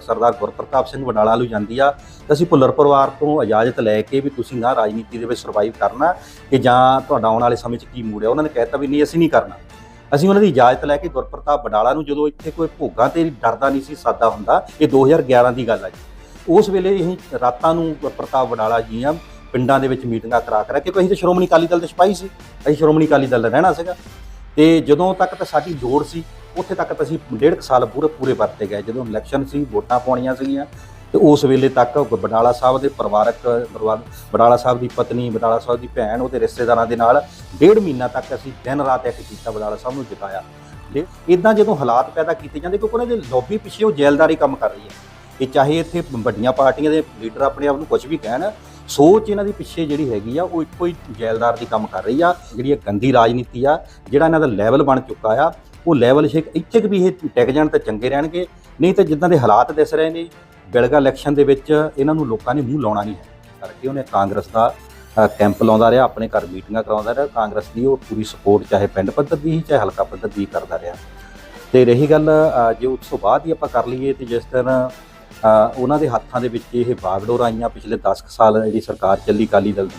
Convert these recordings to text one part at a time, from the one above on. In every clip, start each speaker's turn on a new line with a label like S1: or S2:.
S1: ਸਰਦਾਰ ਗੁਰਪ੍ਰਤਾਪ ਸਿੰਘ ਵਡਾਲਾ ਨੂੰ ਜਾਂਦੀ ਆ, ਤਾਂ ਅਸੀਂ ਭੁੱਲਰ ਪਰਿਵਾਰ ਤੋਂ ਇਜਾਜ਼ਤ ਲੈ ਕੇ ਵੀ ਤੁਸੀਂ ਨਾ ਰਾਜਨੀਤੀ ਦੇ ਵਿੱਚ ਸਰਵਾਈਵ ਕਰਨਾ, ਕਿ ਜਾਂ ਤੁਹਾਡਾ ਆਉਣ ਵਾਲੇ ਸਮੇਂ 'ਚ ਕੀ ਮੂਡ ਹੈ ਉਹਨਾਂ ਨੇ ਕਹਿਤਾ ਵੀ ਨਹੀਂ, ਅਸੀਂ ਨਹੀਂ ਕਰਨਾ। ਅਸੀਂ ਉਹਨਾਂ ਦੀ ਇਜਾਜ਼ਤ ਲੈ ਕੇ ਗੁਰਪ੍ਰਤਾਪ ਵਡਾਲਾ ਨੂੰ ਜਦੋਂ ਇੱਥੇ ਕੋਈ ਭੋਗਾਂ ਤੇ ਡਰਦਾ ਨਹੀਂ ਸੀ, ਸਾਦਾ ਹੁੰਦਾ, ਇਹ 2011 ਦੀ ਗੱਲ ਆ ਜੀ। ਉਸ ਵੇਲੇ ਅਸੀਂ ਰਾਤਾਂ ਨੂੰ ਗੁਰਪ੍ਰਤਾਪ ਵਡਾਲਾ ਜੀ ਆ, ਪਿੰਡਾਂ ਦੇ ਵਿੱਚ ਮੀਟਿੰਗਾਂ ਕਰਾ ਕਰਾ ਕੇ ਅਸੀਂ ਤਾਂ ਸ਼੍ਰੋਮਣੀ ਅਕਾਲੀ ਦਲ ਦੇ ਸਿਪਾਹੀ ਸੀ। ਅਸੀਂ ਸ਼੍ਰੋਮਣੀ ਅਕਾਲੀ ਦਲ ਦਾ ਰਹਿਣਾ ਸੀਗਾ। ਤੇ ਜਦੋਂ ਤੱਕ ਤਾਂ ਸਾਡੀ ਲੋੜ ਸੀ ਉੱਥੇ ਤੱਕ ਤਾਂ ਅਸੀਂ ਡੇਢ ਕੁ ਸਾਲ ਪੂਰੇ ਪੂਰੇ ਵਰਤੇ ਗਏ। ਜਦੋਂ ਇਲੈਕਸ਼ਨ ਸੀ, ਵੋਟਾਂ ਪਾਉਣੀਆਂ ਸੀਗੀਆਂ ਤੇ ਉਸ ਵੇਲੇ ਤੱਕ ਬਡਾਲਾ ਸਾਹਿਬ ਦੇ ਪਰਿਵਾਰਕ ਪਰਿਵਾਰ- ਬਡਾਲਾ ਸਾਹਿਬ ਦੀ ਪਤਨੀ, ਬਡਾਲਾ ਸਾਹਿਬ ਦੀ ਭੈਣ, ਉਹਦੇ ਰਿਸ਼ਤੇਦਾਰਾਂ ਦੇ ਨਾਲ ਡੇਢ ਮਹੀਨਾ ਤੱਕ ਅਸੀਂ ਦਿਨ ਰਾਤ ਇੱਕ ਕੀਤਾ ਬਡਾਲਾ ਸਾਹਿਬ ਨੂੰ ਜਿਤਾਇਆ ਤੇ ਇਦਾਂ ਜਦੋਂ ਹਾਲਾਤ ਪੈਦਾ ਕੀਤੇ ਜਾਂਦੇ, ਕਿਉਂਕਿ ਉਹਨਾਂ ਦੇ ਲੌਬੀ ਪਿੱਛੇ ਉਹ ਜੈਲਦਾਰੀ ਕੰਮ ਕਰ ਰਹੀ ਹੈ। ਇਹ ਚਾਹੇ ਇੱਥੇ ਵੱਡੀਆਂ ਪਾਰਟੀਆਂ ਦੇ ਲੀਡਰ ਆਪਣੇ ਆਪ ਨੂੰ ਕੁਝ ਵੀ ਕਹਿਣ, ਸੋਚ ਇਹਨਾਂ ਦੀ ਪਿੱਛੇ ਜਿਹੜੀ ਹੈਗੀ ਆ, ਉਹ ਇੱਕੋ ਹੀ ਜੈਲਦਾਰ ਦੀ ਕੰਮ ਕਰ ਰਹੀ ਆ, ਜਿਹੜੀ ਇਹ ਗੰਦੀ ਰਾਜਨੀਤੀ ਆ, ਜਿਹੜਾ ਇਹਨਾਂ ਦਾ ਲੈਵਲ ਬਣ ਚੁੱਕਾ ਆ। ਉਹ ਲੈਵਲ ਸ਼ੇਕ ਇੱਥੇ ਕੁ ਵੀ ਇਹ ਟਿਕ ਜਾਣ ਤਾਂ ਚੰਗੇ ਰਹਿਣਗੇ, ਨਹੀਂ ਤਾਂ ਜਿੱਦਾਂ ਦੇ ਹਾਲਾਤ ਦਿਸ ਰਹੇ ਨੇ, ਬਿਲਗਾ ਇਲੈਕਸ਼ਨ ਦੇ ਵਿੱਚ ਇਹਨਾਂ ਨੂੰ ਲੋਕਾਂ ਨੇ ਮੂੰਹ ਲਾਉਣਾ ਨਹੀਂ ਹੈ। ਕਰਕੇ ਉਹਨੇ ਕਾਂਗਰਸ ਦਾ ਕੈਂਪ ਲਾਉਂਦਾ ਰਿਹਾ, ਆਪਣੇ ਘਰ ਮੀਟਿੰਗਾਂ ਕਰਾਉਂਦਾ ਰਿਹਾ। ਕਾਂਗਰਸ ਦੀ ਉਹ ਪੂਰੀ ਸਪੋਰਟ ਚਾਹੇ ਪਿੰਡ ਪੱਧਰ ਦੀ ਹੀ, ਚਾਹੇ ਹਲਕਾ ਪੱਧਰ ਦੀ ਕਰਦਾ ਰਿਹਾ। ਤੇ ਰਹੀ ਗੱਲ ਜੇ ਉਸ ਤੋਂ ਬਾਅਦ ਹੀ ਆਪਾਂ ਕਰ ਲਈਏ ਤੇ ਜਿਸ ਤਰ੍ਹਾਂ ਉਹਨਾਂ ਦੇ ਹੱਥਾਂ ਦੇ ਵਿੱਚ ਇਹ ਬਾਗਡੋਰ ਆਈਆਂ ਪਿਛਲੇ 10 ਕੁ ਸਾਲ ਜਿਹੜੀ ਸਰਕਾਰ ਚੱਲੀ ਅਕਾਲੀ ਦਲ ਦੀ,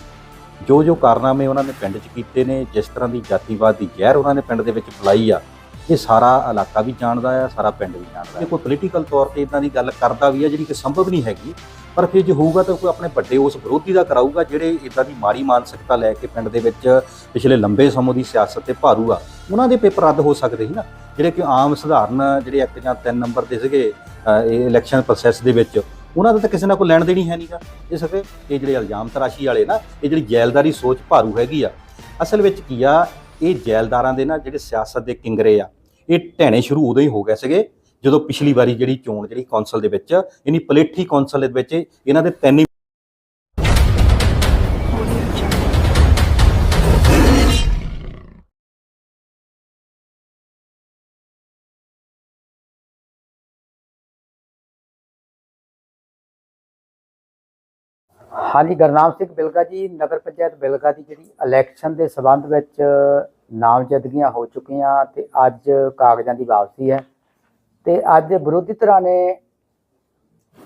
S1: ਜੋ ਜੋ ਕਾਰਨਾਮੇ ਉਹਨਾਂ ਨੇ ਪਿੰਡ 'ਚ ਕੀਤੇ ਨੇ, ਜਿਸ ਤਰ੍ਹਾਂ ਦੀ ਜਾਤੀਵਾਦ ਦੀ ਜ਼ਹਿਰ ਉਹਨਾਂ ਨੇ ਪਿੰਡ ਦੇ ਵਿੱਚ ਫੈਲਾਈ ਆ ਇਹ ਸਾਰਾ ਇਲਾਕਾ ਵੀ ਜਾਣਦਾ ਆ ਸਾਰਾ ਪਿੰਡ ਵੀ ਜਾਣਦਾ ਹੈ। ਕੋਈ ਪੋਲੀਟੀਕਲ ਤੌਰ ਤੇ ਇਦਾਂ ਦੀ ਗੱਲ ਕਰਦਾ ਵੀ ਆ ਜਿਹੜੀ ਕਿ ਸੰਭਵ ਨਹੀਂ ਹੈਗੀ, ਪਰ ਫਿਰ ਜੇ ਹੋਊਗਾ ਤਾਂ ਕੋਈ ਆਪਣੇ ਵੱਡੇ ਉਸ ਵਿਰੋਧੀ ਦਾ ਕਰਾਊਗਾ ਜਿਹੜੇ ਇਦਾਂ ਦੀ ਮਾੜੀ ਮਾਨਸਿਕਤਾ ਲੈ ਕੇ ਪਿੰਡ ਦੇ ਵਿੱਚ ਪਿਛਲੇ ਲੰਬੇ ਸਮੇਂ ਦੀ ਸਿਆਸਤ ਤੇ ਭਾਰੂ ਆ, ਉਹਨਾਂ ਦੇ ਪੇਪਰ ਰੱਦ ਹੋ ਸਕਦੇ ਸੀ ਨਾ। ਜਿਹੜੇ ਕਿ ਆਮ ਸਧਾਰਨ ਜਿਹੜੇ ਇੱਕ ਜਾਂ ਤਿੰਨ ਨੰਬਰ ਦੇ ਸੀਗੇ ਇਹ ਇਲੈਕਸ਼ਨ ਪ੍ਰੋਸੈਸ ਦੇ ਵਿੱਚ, ਉਹਨਾਂ ਦਾ ਤਾਂ ਕਿਸੇ ਨਾਲ ਕੋਈ ਲੈਣ ਦੇਣੀ ਹੈ ਨਹੀਂਗਾ ਇਸ ਕਰਕੇ ਇਹ ਜਿਹੜੇ ਇਲਜ਼ਾਮ ਤਰਾਸ਼ੀ ਵਾਲੇ ਨਾ, ਇਹ ਜਿਹੜੀ ਜੈਲਦਾਰੀ ਸੋਚ ਭਾਰੂ ਹੈਗੀ ਆ, ਅਸਲ ਵਿੱਚ ਕੀ ਆ ਇਹ ਜੈਲਦਾਰਾਂ ਦੇ ਨਾ ਜਿਹੜੇ ਸਿਆਸਤ ਦੇ ਕਿੰਗਰੇ ਆ, ਇਹ ਢਹਿਣੇ ਸ਼ੁਰੂ ਉਦੋਂ ਹੀ ਹੋ ਗਏ ਸੀਗੇ ਜਦੋਂ ਪਿਛਲੀ ਵਾਰੀ ਜਿਹੜੀ ਚੋਣ ਜਿਹੜੀ ਕੌਂਸਲ ਦੇ ਵਿੱਚ, ਯਾਨੀ ਪਲੇਠੀ ਕੌਂਸਲ ਦੇ ਵਿੱਚ ਇਹਨਾਂ ਦੇ ਤਿੰਨ
S2: ਹਾਂਜੀ, ਗੁਰਨਾਮ ਸਿੰਘ ਬਿਲਗਾ ਜੀ, ਨਗਰ ਪੰਚਾਇਤ ਬਿਲਗਾ ਦੀ ਜਿਹੜੀ ਇਲੈਕਸ਼ਨ ਦੇ ਸਬੰਧ ਵਿੱਚ ਨਾਮਜ਼ਦਗੀਆਂ ਹੋ ਚੁੱਕੀਆਂ ਤੇ ਅੱਜ ਕਾਗਜ਼ਾਂ ਦੀ ਵਾਪਸੀ ਹੈ। ਤੇ ਅੱਜ ਵਿਰੋਧੀ ਧਿਰਾਂ ਨੇ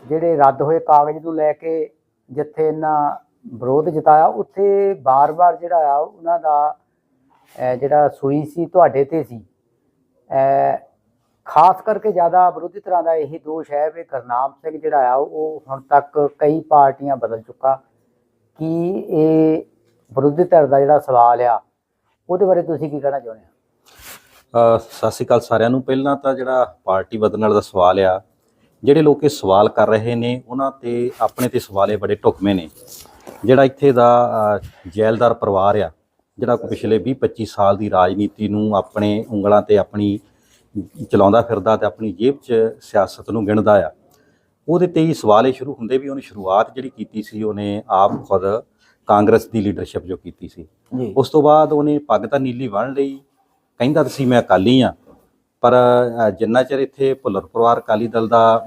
S2: ਜਿਹੜੇ ਰੱਦ ਹੋਏ ਕਾਗਜ਼ ਨੂੰ ਲੈ ਕੇ ਜਿੱਥੇ ਇਹਨਾਂ ਵਿਰੋਧ ਜਤਾਇਆ, ਉੱਥੇ ਬਾਰ-ਬਾਰ ਜਿਹੜਾ ਆ, ਉਹਨਾਂ ਦਾ ਜਿਹੜਾ ਸੂਈ ਸੀ, ਤੁਹਾਡੇ ਤੇ ਸੀ। ਖਾਸ ਕਰਕੇ ਜ਼ਿਆਦਾ ਵਿਰੋਧੀ ਧਿਰਾਂ ਦਾ ਇਹੀ ਦੋਸ਼ ਹੈ ਵੀ ਗੁਰਨਾਮ ਸਿੰਘ ਜਿਹੜਾ ਆ, ਉਹ ਹੁਣ ਤੱਕ ਕਈ ਪਾਰਟੀਆਂ ਬਦਲ ਚੁੱਕਾ। ਕੀ ਇਹ ਵਿਰੋਧੀ ਧਿਰ ਦਾ ਜਿਹੜਾ ਸਵਾਲ ਆ ਉਹਦੇ ਬਾਰੇ ਤੁਸੀਂ ਕੀ ਕਹਿਣਾ ਚਾਹੁੰਦੇ
S1: ਹੋ? ਸਤਿ ਸ਼੍ਰੀ ਅਕਾਲ ਸਾਰਿਆਂ ਨੂੰ। ਪਹਿਲਾਂ ਤਾਂ ਜਿਹੜਾ ਪਾਰਟੀ ਬਦਲਣ ਵਾਲਾ ਦਾ ਸਵਾਲ ਆ, ਜਿਹੜੇ ਲੋਕ ਇਹ ਸਵਾਲ ਕਰ ਰਹੇ ਨੇ, ਉਹਨਾਂ ਤੇ, ਆਪਣੇ ਤੇ ਸਵਾਲੇ ਬੜੇ ਢੁਕਵੇਂ ਨੇ। ਜਿਹੜਾ ਇੱਥੇ ਦਾ ਜੈਲਦਾਰ ਪਰਿਵਾਰ ਆ, ਜਿਹੜਾ ਪਿਛਲੇ 20 25 ਸਾਲ ਦੀ ਰਾਜਨੀਤੀ ਨੂੰ ਆਪਣੇ ਉਂਗਲਾਂ ਤੇ ਆਪਣੀ ਚਲਾਉਂਦਾ ਫਿਰਦਾ ਤੇ ਆਪਣੀ ਜੇਬ 'ਚ ਸਿਆਸਤ ਨੂੰ ਗਿਣਦਾ ਆ, ਉਹਦੇ ਤੇ ਹੀ ਸਵਾਲ ਇਹ ਸ਼ੁਰੂ ਹੁੰਦੇ ਵੀ ਉਹਨੇ ਸ਼ੁਰੂਆਤ ਜਿਹੜੀ ਕੀਤੀ ਸੀ, ਉਹਨੇ ਆਪ ਖੁਦ ਕਾਂਗਰਸ ਦੀ ਲੀਡਰਸ਼ਿਪ ਜੋ ਕੀਤੀ ਸੀ। ਉਸ ਤੋਂ ਬਾਅਦ ਉਹਨੇ ਪੱਗ ਤਾਂ ਨੀਲੀ ਬੰਨ ਲਈ ਕਹਿੰਦਾ ਤਾਂ ਸੀ ਮੈਂ ਅਕਾਲੀ ਆ ਪਰ ਜਿੰਨਾ ਚਿਰ ਇੱਥੇ ਭੁੱਲਰ ਪਰਿਵਾਰ ਅਕਾਲੀ ਦਲ ਦਾ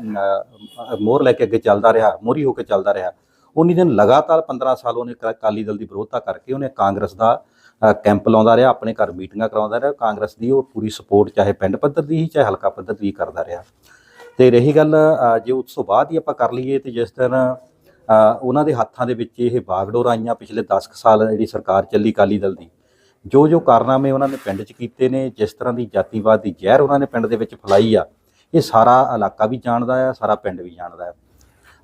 S1: ਮੋਹਰ ਲੈ ਕੇ ਅੱਗੇ ਚੱਲਦਾ ਰਿਹਾ ਮੋਹਰੀ ਹੋ ਕੇ ਚੱਲਦਾ ਰਿਹਾ ਉਨੀ ਦਿਨ ਲਗਾਤਾਰ 15 ਸਾਲ ਉਹਨੇ ਅਕਾਲੀ ਦਲ ਦੀ ਵਿਰੋਧਤਾ ਕਰਕੇ ਉਹਨੇ ਕਾਂਗਰਸ ਦਾ ਕੈਂਪ ਲਾਉਂਦਾ ਰਿਹਾ ਆਪਣੇ ਘਰ ਮੀਟਿੰਗਾਂ ਕਰਾਉਂਦਾ ਰਿਹਾ ਕਾਂਗਰਸ ਦੀ ਉਹ ਪੂਰੀ ਸਪੋਰਟ ਚਾਹੇ ਪਿੰਡ ਪੱਧਰ ਦੀ ਸੀ ਚਾਹੇ ਹਲਕਾ ਪੱਧਰ ਦੀ ਕਰਦਾ ਰਿਹਾ। ਤੇ ਰਹੀ ਗੱਲ ਜੇ ਉਸ ਤੋਂ ਬਾਅਦ ਹੀ ਆਪਾਂ ਕਰ ਲਈਏ ਤੇ ਜਿਸ ਦਿਨ ਉਹਨਾਂ ਦੇ ਹੱਥਾਂ ਦੇ ਵਿੱਚ ਇਹ ਬਾਗਡੋਰ ਆਈਆਂ ਪਿਛਲੇ 10 ਕੁ ਸਾਲ ਜਿਹੜੀ ਸਰਕਾਰ ਚੱਲੀ ਅਕਾਲੀ ਦਲ ਦੀ। ਜੋ ਜੋ ਕਾਰਨਾਮੇ ਉਹਨਾਂ ਨੇ ਪਿੰਡ 'ਚ ਕੀਤੇ ਨੇ, ਜਿਸ ਤਰ੍ਹਾਂ ਦੀ ਜਾਤੀਵਾਦ ਦੀ ਜ਼ਹਿਰ ਉਹਨਾਂ ਨੇ ਪਿੰਡ ਦੇ ਵਿੱਚ ਫੈਲਾਈ ਆ, ਇਹ ਸਾਰਾ ਇਲਾਕਾ ਵੀ ਜਾਣਦਾ ਆ, ਸਾਰਾ ਪਿੰਡ ਵੀ ਜਾਣਦਾ ਹੈ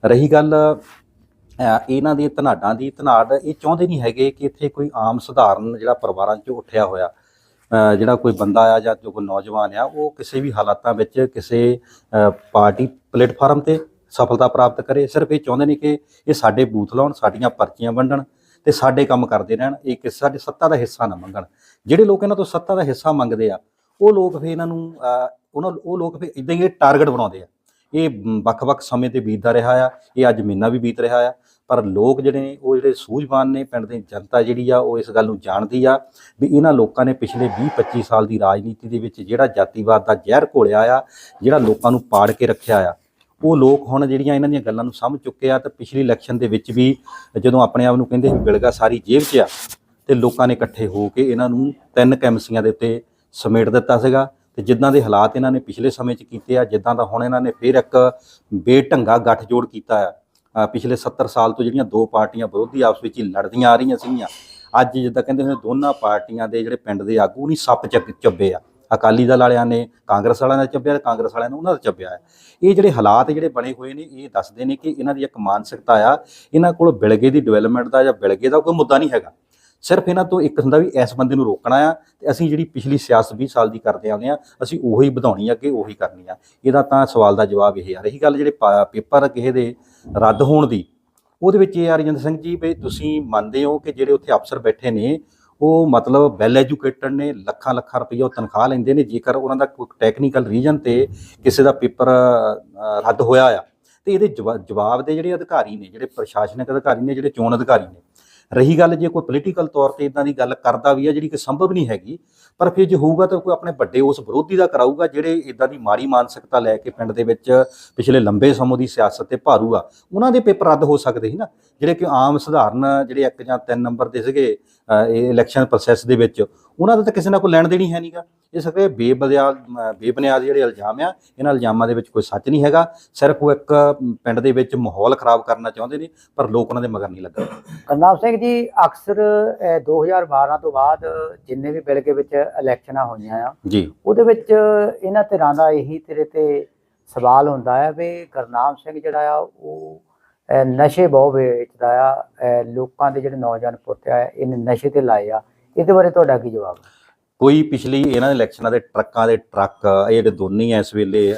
S1: ਰਹੀ ਗੱਲ ਇਹਨਾਂ ਦੀ ਧਨਾਡਾਂ ਦੀ ਧਨਾੜ ਇਹ ਚਾਹੁੰਦੇ ਨਹੀਂ ਹੈਗੇ ਕਿ ਇੱਥੇ ਕੋਈ ਆਮ ਸਧਾਰਨ ਜਿਹੜਾ ਪਰਿਵਾਰਾਂ 'ਚੋਂ ਉੱਠਿਆ ਹੋਇਆ ਜਿਹੜਾ ਕੋਈ ਬੰਦਾ ਆ ਜਾਂ ਜੋ ਕੋਈ ਨੌਜਵਾਨ ਆ, ਉਹ ਕਿਸੇ ਵੀ ਹਾਲਾਤਾਂ ਵਿੱਚ ਕਿਸੇ ਪਾਰਟੀ ਪਲੇਟਫਾਰਮ ਤੇ ਸਫਲਤਾ ਪ੍ਰਾਪਤ ਕਰੇ। ਸਿਰਫ ਇਹ ਚਾਹੁੰਦੇ ਨੇ ਕਿ ਇਹ ਸਾਡੇ ਬੂਥ ਲਾਉਣ, ਸਾਡੀਆਂ ਪਰਚੀਆਂ ਵੰਡਣ ਤੇ ਸਾਡੇ ਕੰਮ ਕਰਦੇ ਰਹਿਣ, ਇਹ ਕਿ ਸਾਡੇ ਸੱਤਾ ਦਾ ਹਿੱਸਾ ਨਾ ਮੰਗਣ। ਜਿਹੜੇ ਲੋਕ ਇਹਨਾਂ ਤੋਂ ਸੱਤਾ ਦਾ ਹਿੱਸਾ ਮੰਗਦੇ ਆ, ਉਹ ਲੋਕ ਫੇ ਇਹਨਾਂ ਨੂੰ ਉਹਨਾਂ ਉਹ ਲੋਕ ਫੇ ਇਦਾਂ ਹੀ ਟਾਰਗੇਟ ਬਣਾਉਂਦੇ ਆ। ਇਹ ਵੱਖ-ਵੱਖ ਸਮੇਂ ਤੇ ਬੀਤਦਾ ਰਿਹਾ ਆ, ਇਹ ਅੱਜ ਮਹੀਨਾ ਵੀ ਬੀਤ ਰਿਹਾ ਆ, ਪਰ ਲੋਕ ਜਿਹੜੇ ਨੇ, ਉਹ ਜਿਹੜੇ ਸੂਝਵਾਨ ਨੇ, ਪਿੰਡ ਦੀ ਜਨਤਾ ਜਿਹੜੀ ਆ, ਉਹ ਇਸ ਗੱਲ ਨੂੰ ਜਾਣਦੀ ਆ ਵੀ ਇਹਨਾਂ ਲੋਕਾਂ ਨੇ ਪਿਛਲੇ 20-25 ਸਾਲ ਦੀ ਰਾਜਨੀਤੀ ਦੇ ਵਿੱਚ ਜਿਹੜਾ ਜਾਤੀਵਾਦ ਦਾ ਜ਼ਹਿਰ ਘੋਲਿਆ ਆ, ਜਿਹੜਾ ਲੋਕਾਂ ਨੂੰ ਪਾੜ ਕੇ ਰੱਖਿਆ ਆ ਉਹ ਲੋਕ ਹੁਣ ਜਿਹੜੀਆਂ ਇਹਨਾਂ ਦੀਆਂ ਗੱਲਾਂ ਨੂੰ ਸਮਝ ਚੁੱਕੇ ਆ ਤੇ ਪਿਛਲੀ ਇਲੈਕਸ਼ਨ ਦੇ ਵਿੱਚ ਵੀ ਜਦੋਂ ਆਪਣੇ ਆਪ ਨੂੰ ਕਹਿੰਦੇ ਬਿਲਗਾ ਸਾਰੀ ਜੇਬ 'ਚ ਆ ਤੇ ਲੋਕਾਂ ਨੇ ਇਕੱਠੇ ਹੋ ਕੇ ਇਹਨਾਂ ਨੂੰ ਤਿੰਨ ਕੈਮਸੀਆਂ ਦੇ ਉੱਤੇ ਸਮੇਟ ਦਿੱਤਾ ਸੀਗਾ ਤੇ ਜਿੱਦਾਂ ਦੇ ਹਾਲਾਤ ਇਹਨਾਂ ਨੇ ਪਿਛਲੇ ਸਮੇਂ 'ਚ ਕੀਤੇ ਆ, ਜਿੱਦਾਂ ਦਾ ਹੁਣ ਇਹਨਾਂ ਨੇ ਫਿਰ ਇੱਕ ਬੇਢੰਗਾ ਗੱਠਜੋੜ ਕੀਤਾ ਆ। ਪਿਛਲੇ 70 ਸਾਲ ਤੋਂ ਜਿਹੜੀਆਂ ਦੋ ਪਾਰਟੀਆਂ ਵਿਰੋਧੀ ਆਪਸ ਵਿੱਚ ਹੀ ਲੜਦੀਆਂ ਆ ਰਹੀਆਂ ਸੀਗੀਆਂ, ਅੱਜ ਜਿੱਦਾਂ ਕਹਿੰਦੇ ਹੁੰਦੇ ਦੋਨਾਂ ਪਾਰਟੀਆਂ ਦੇ ਜਿਹੜੇ ਪਿੰਡ ਦੇ ਆਗੂ ਨਹੀਂ ਸੱਪ ਚੱਕ ਚੱਬੇ ਆ। ਅਕਾਲੀ ਦਲ ਵਾਲਿਆਂ ਨੇ, ਕਾਂਗਰਸ ਵਾਲਿਆਂ ਨੇ ਚੱਬਿਆ ਕਾਂਗਰਸ ਵਾਲਿਆਂ ਨੇ ਉਹਨਾਂ ਦਾ ਚੱਬਿਆ ਹੈ। ਇਹ ਜਿਹੜੇ ਹਾਲਾਤ ਜਿਹੜੇ ਬਣੇ ਹੋਏ ਨੇ, ਇਹ ਦੱਸਦੇ ਨੇ ਕਿ ਇਹਨਾਂ ਦੀ ਇੱਕ ਮਾਨਸਿਕਤਾ ਆ, ਇਹਨਾਂ ਕੋਲ ਬਿਲਗੇ ਦੀ ਡਿਵੈਲਪਮੈਂਟ ਦਾ ਜਾਂ ਬਿਲਗੇ ਦਾ ਕੋਈ ਮੁੱਦਾ ਨਹੀਂ ਹੈਗਾ। ਸਿਰਫ ਇਹਨਾਂ ਤੋਂ ਇੱਕ ਹੁੰਦਾ ਵੀ ਇਸ ਬੰਦੇ ਨੂੰ ਰੋਕਣਾ ਆ ਤੇ ਅਸੀਂ ਜਿਹੜੀ ਪਿਛਲੀ ਸਿਆਸਤ 20 ਸਾਲ ਦੀ ਕਰਦੇ ਆਉਂਦੇ ਆ ਅਸੀਂ ਉਹੀ ਵਧਾਉਣੀ ਆ ਅੱਗੇ, ਉਹੀ ਕਰਨੀ ਆ। ਇਹਦਾ ਤਾਂ ਸਵਾਲ ਦਾ ਜਵਾਬ ਇਹ ਆ। ਰਹੀ ਗੱਲ ਜਿਹੜੇ ਪਾ- ਪੇਪਰ ਕਿਸੇ ਦੇ ਰੱਦ ਹੋਣ ਦੀ, ਉਹਦੇ ਵਿੱਚ ਇਹ ਆ ਰਜਿੰਦਰ ਸਿੰਘ ਜੀ ਵੀ ਤੁਸੀਂ ਮੰਨਦੇ ਹੋ ਕਿ ਜਿਹੜੇ ਉੱਥੇ ਅਫਸਰ ਬੈਠੇ ਨੇ ਉਹ ਮਤਲਬ ਵੈਲ ਐਜੂਕੇਟਡ ਨੇ, ਲੱਖਾਂ ਲੱਖਾਂ ਰੁਪਈਆ ਉਹ ਤਨਖਾਹ ਲੈਂਦੇ ਨੇ, ਜੇਕਰ ਉਹਨਾਂ ਦਾ ਕੋਈ ਟੈਕਨੀਕਲ ਰੀਜਨ ਤੇ ਕਿਸੇ ਦਾ ਪੇਪਰ ਰੱਦ ਹੋਇਆ ਆ। ਤੇ ਇਹਦੇ ਜਵਾ- ਜਵਾਬ ਦੇ ਜਿਹੜੇ ਅਧਿਕਾਰੀ ਨੇ, ਜਿਹੜੇ ਪ੍ਰਸ਼ਾਸਨਿਕ ਅਧਿਕਾਰੀ ਨੇ, ਜਿਹੜੇ ਚੋਣ ਅਧਿਕਾਰੀ ਨੇ ਰਹੀ ਗੱਲ ਜੇ ਕੋਈ ਪੋਲੀਟੀਕਲ ਤੌਰ ਤੇ ਇਦਾਂ ਦੀ ਗੱਲ ਕਰਦਾ ਵੀ ਆ ਜਿਹੜੀ ਕਿ ਸੰਭਵ ਨਹੀਂ ਹੈਗੀ, ਪਰ ਫਿਰ ਜੇ ਹੋਊਗਾ ਤਾਂ ਕੋਈ ਆਪਣੇ ਵੱਡੇ ਉਸ ਵਿਰੋਧੀ ਦਾ ਕਰਾਊਗਾ ਜਿਹੜੇ ਇਦਾਂ ਦੀ ਮਾੜੀ ਮਾਨਸਿਕਤਾ ਲੈ ਕੇ ਪਿੰਡ ਦੇ ਵਿੱਚ ਪਿਛਲੇ ਲੰਬੇ ਸਮੇਂ ਦੀ ਸਿਆਸਤ ਤੇ ਭਾਰੂ ਆ, ਉਹਨਾਂ ਦੇ ਪੇਪਰ ਰੱਦ ਹੋ ਸਕਦੇ ਸੀ ਨਾ, ਜਿਹੜੇ ਕਿ ਆਮ ਸਧਾਰਨ ਜਿਹੜੇ ਇੱਕ ਜਾਂ ਤਿੰਨ ਨੰਬਰ ਦੇ ਸੀਗੇ ਇਹ ਇਲੈਕਸ਼ਨ ਪ੍ਰੋਸੈਸ ਦੇ ਵਿੱਚ ਉਹਨਾਂ ਦਾ ਤਾਂ ਕਿਸੇ ਨਾਲ ਕੋਈ ਲੈਣ ਦੇਣੀ ਹੈ ਨਹੀਂਗਾ ਇਸ ਕਰਕੇ ਬੇਬੁਨਿਆਦ ਬੇਬੁਨਿਆਦ ਜਿਹੜੇ ਇਲਜ਼ਾਮ ਆ ਇਹਨਾਂ ਇਲਜ਼ਾਮਾਂ ਦੇ ਵਿੱਚ ਕੋਈ ਸੱਚ ਨਹੀਂ ਹੈਗਾ। ਸਿਰਫ ਉਹ ਇੱਕ ਪਿੰਡ ਦੇ ਵਿੱਚ ਮਾਹੌਲ ਖਰਾਬ ਕਰਨਾ ਚਾਹੁੰਦੇ ਨੇ ਪਰ ਲੋਕ ਉਹਨਾਂ ਦੇ ਮਗਰ ਨਹੀਂ ਲੱਗਾ।
S2: ਕਰਨਾਮ ਸਿੰਘ ਜੀ ਅਕਸਰ ਅਹ, 2012 ਤੋਂ ਬਾਅਦ ਜਿੰਨੇ ਵੀ ਬਿਲਗੇ ਵਿੱਚ ਇਲੈਕਸ਼ਨਾਂ ਹੋਈਆਂ ਆ
S1: ਜੀ।
S2: ਉਹਦੇ ਵਿੱਚ ਇਹਨਾਂ ਧਿਰਾਂ ਦਾ ਇਹੀ ਤੇਰੇ ਤੇ ਸਵਾਲ ਹੁੰਦਾ ਹੈ ਵੀ ਗੁਰਨਾਮ ਸਿੰਘ ਜਿਹੜਾ ਆ ਉਹ ਨਸ਼ੇ ਬਹੁਤ ਵੇਚਦਾ ਆ ਲੋਕਾਂ ਦੇ ਜਿਹੜੇ ਨੌਜਵਾਨ ਪੁੱਤ ਆ ਇਹਨੇ ਨਸ਼ੇ ਤੇ ਲਾਏ ਆ। ਇਹਦੇ ਬਾਰੇ ਤੁਹਾਡਾ ਕੀ ਜਵਾਬ ਹੈ?
S1: ਕੋਈ ਪਿਛਲੀ ਇਹਨਾਂ ਦੇ ਇਲੈਕਸ਼ਨਾਂ ਦੇ ਟਰੱਕਾਂ ਦੇ ਟਰੱਕ, ਇਹ ਜਿਹੜੇ ਦੋਨੇ ਹੀ ਇਸ ਵੇਲੇ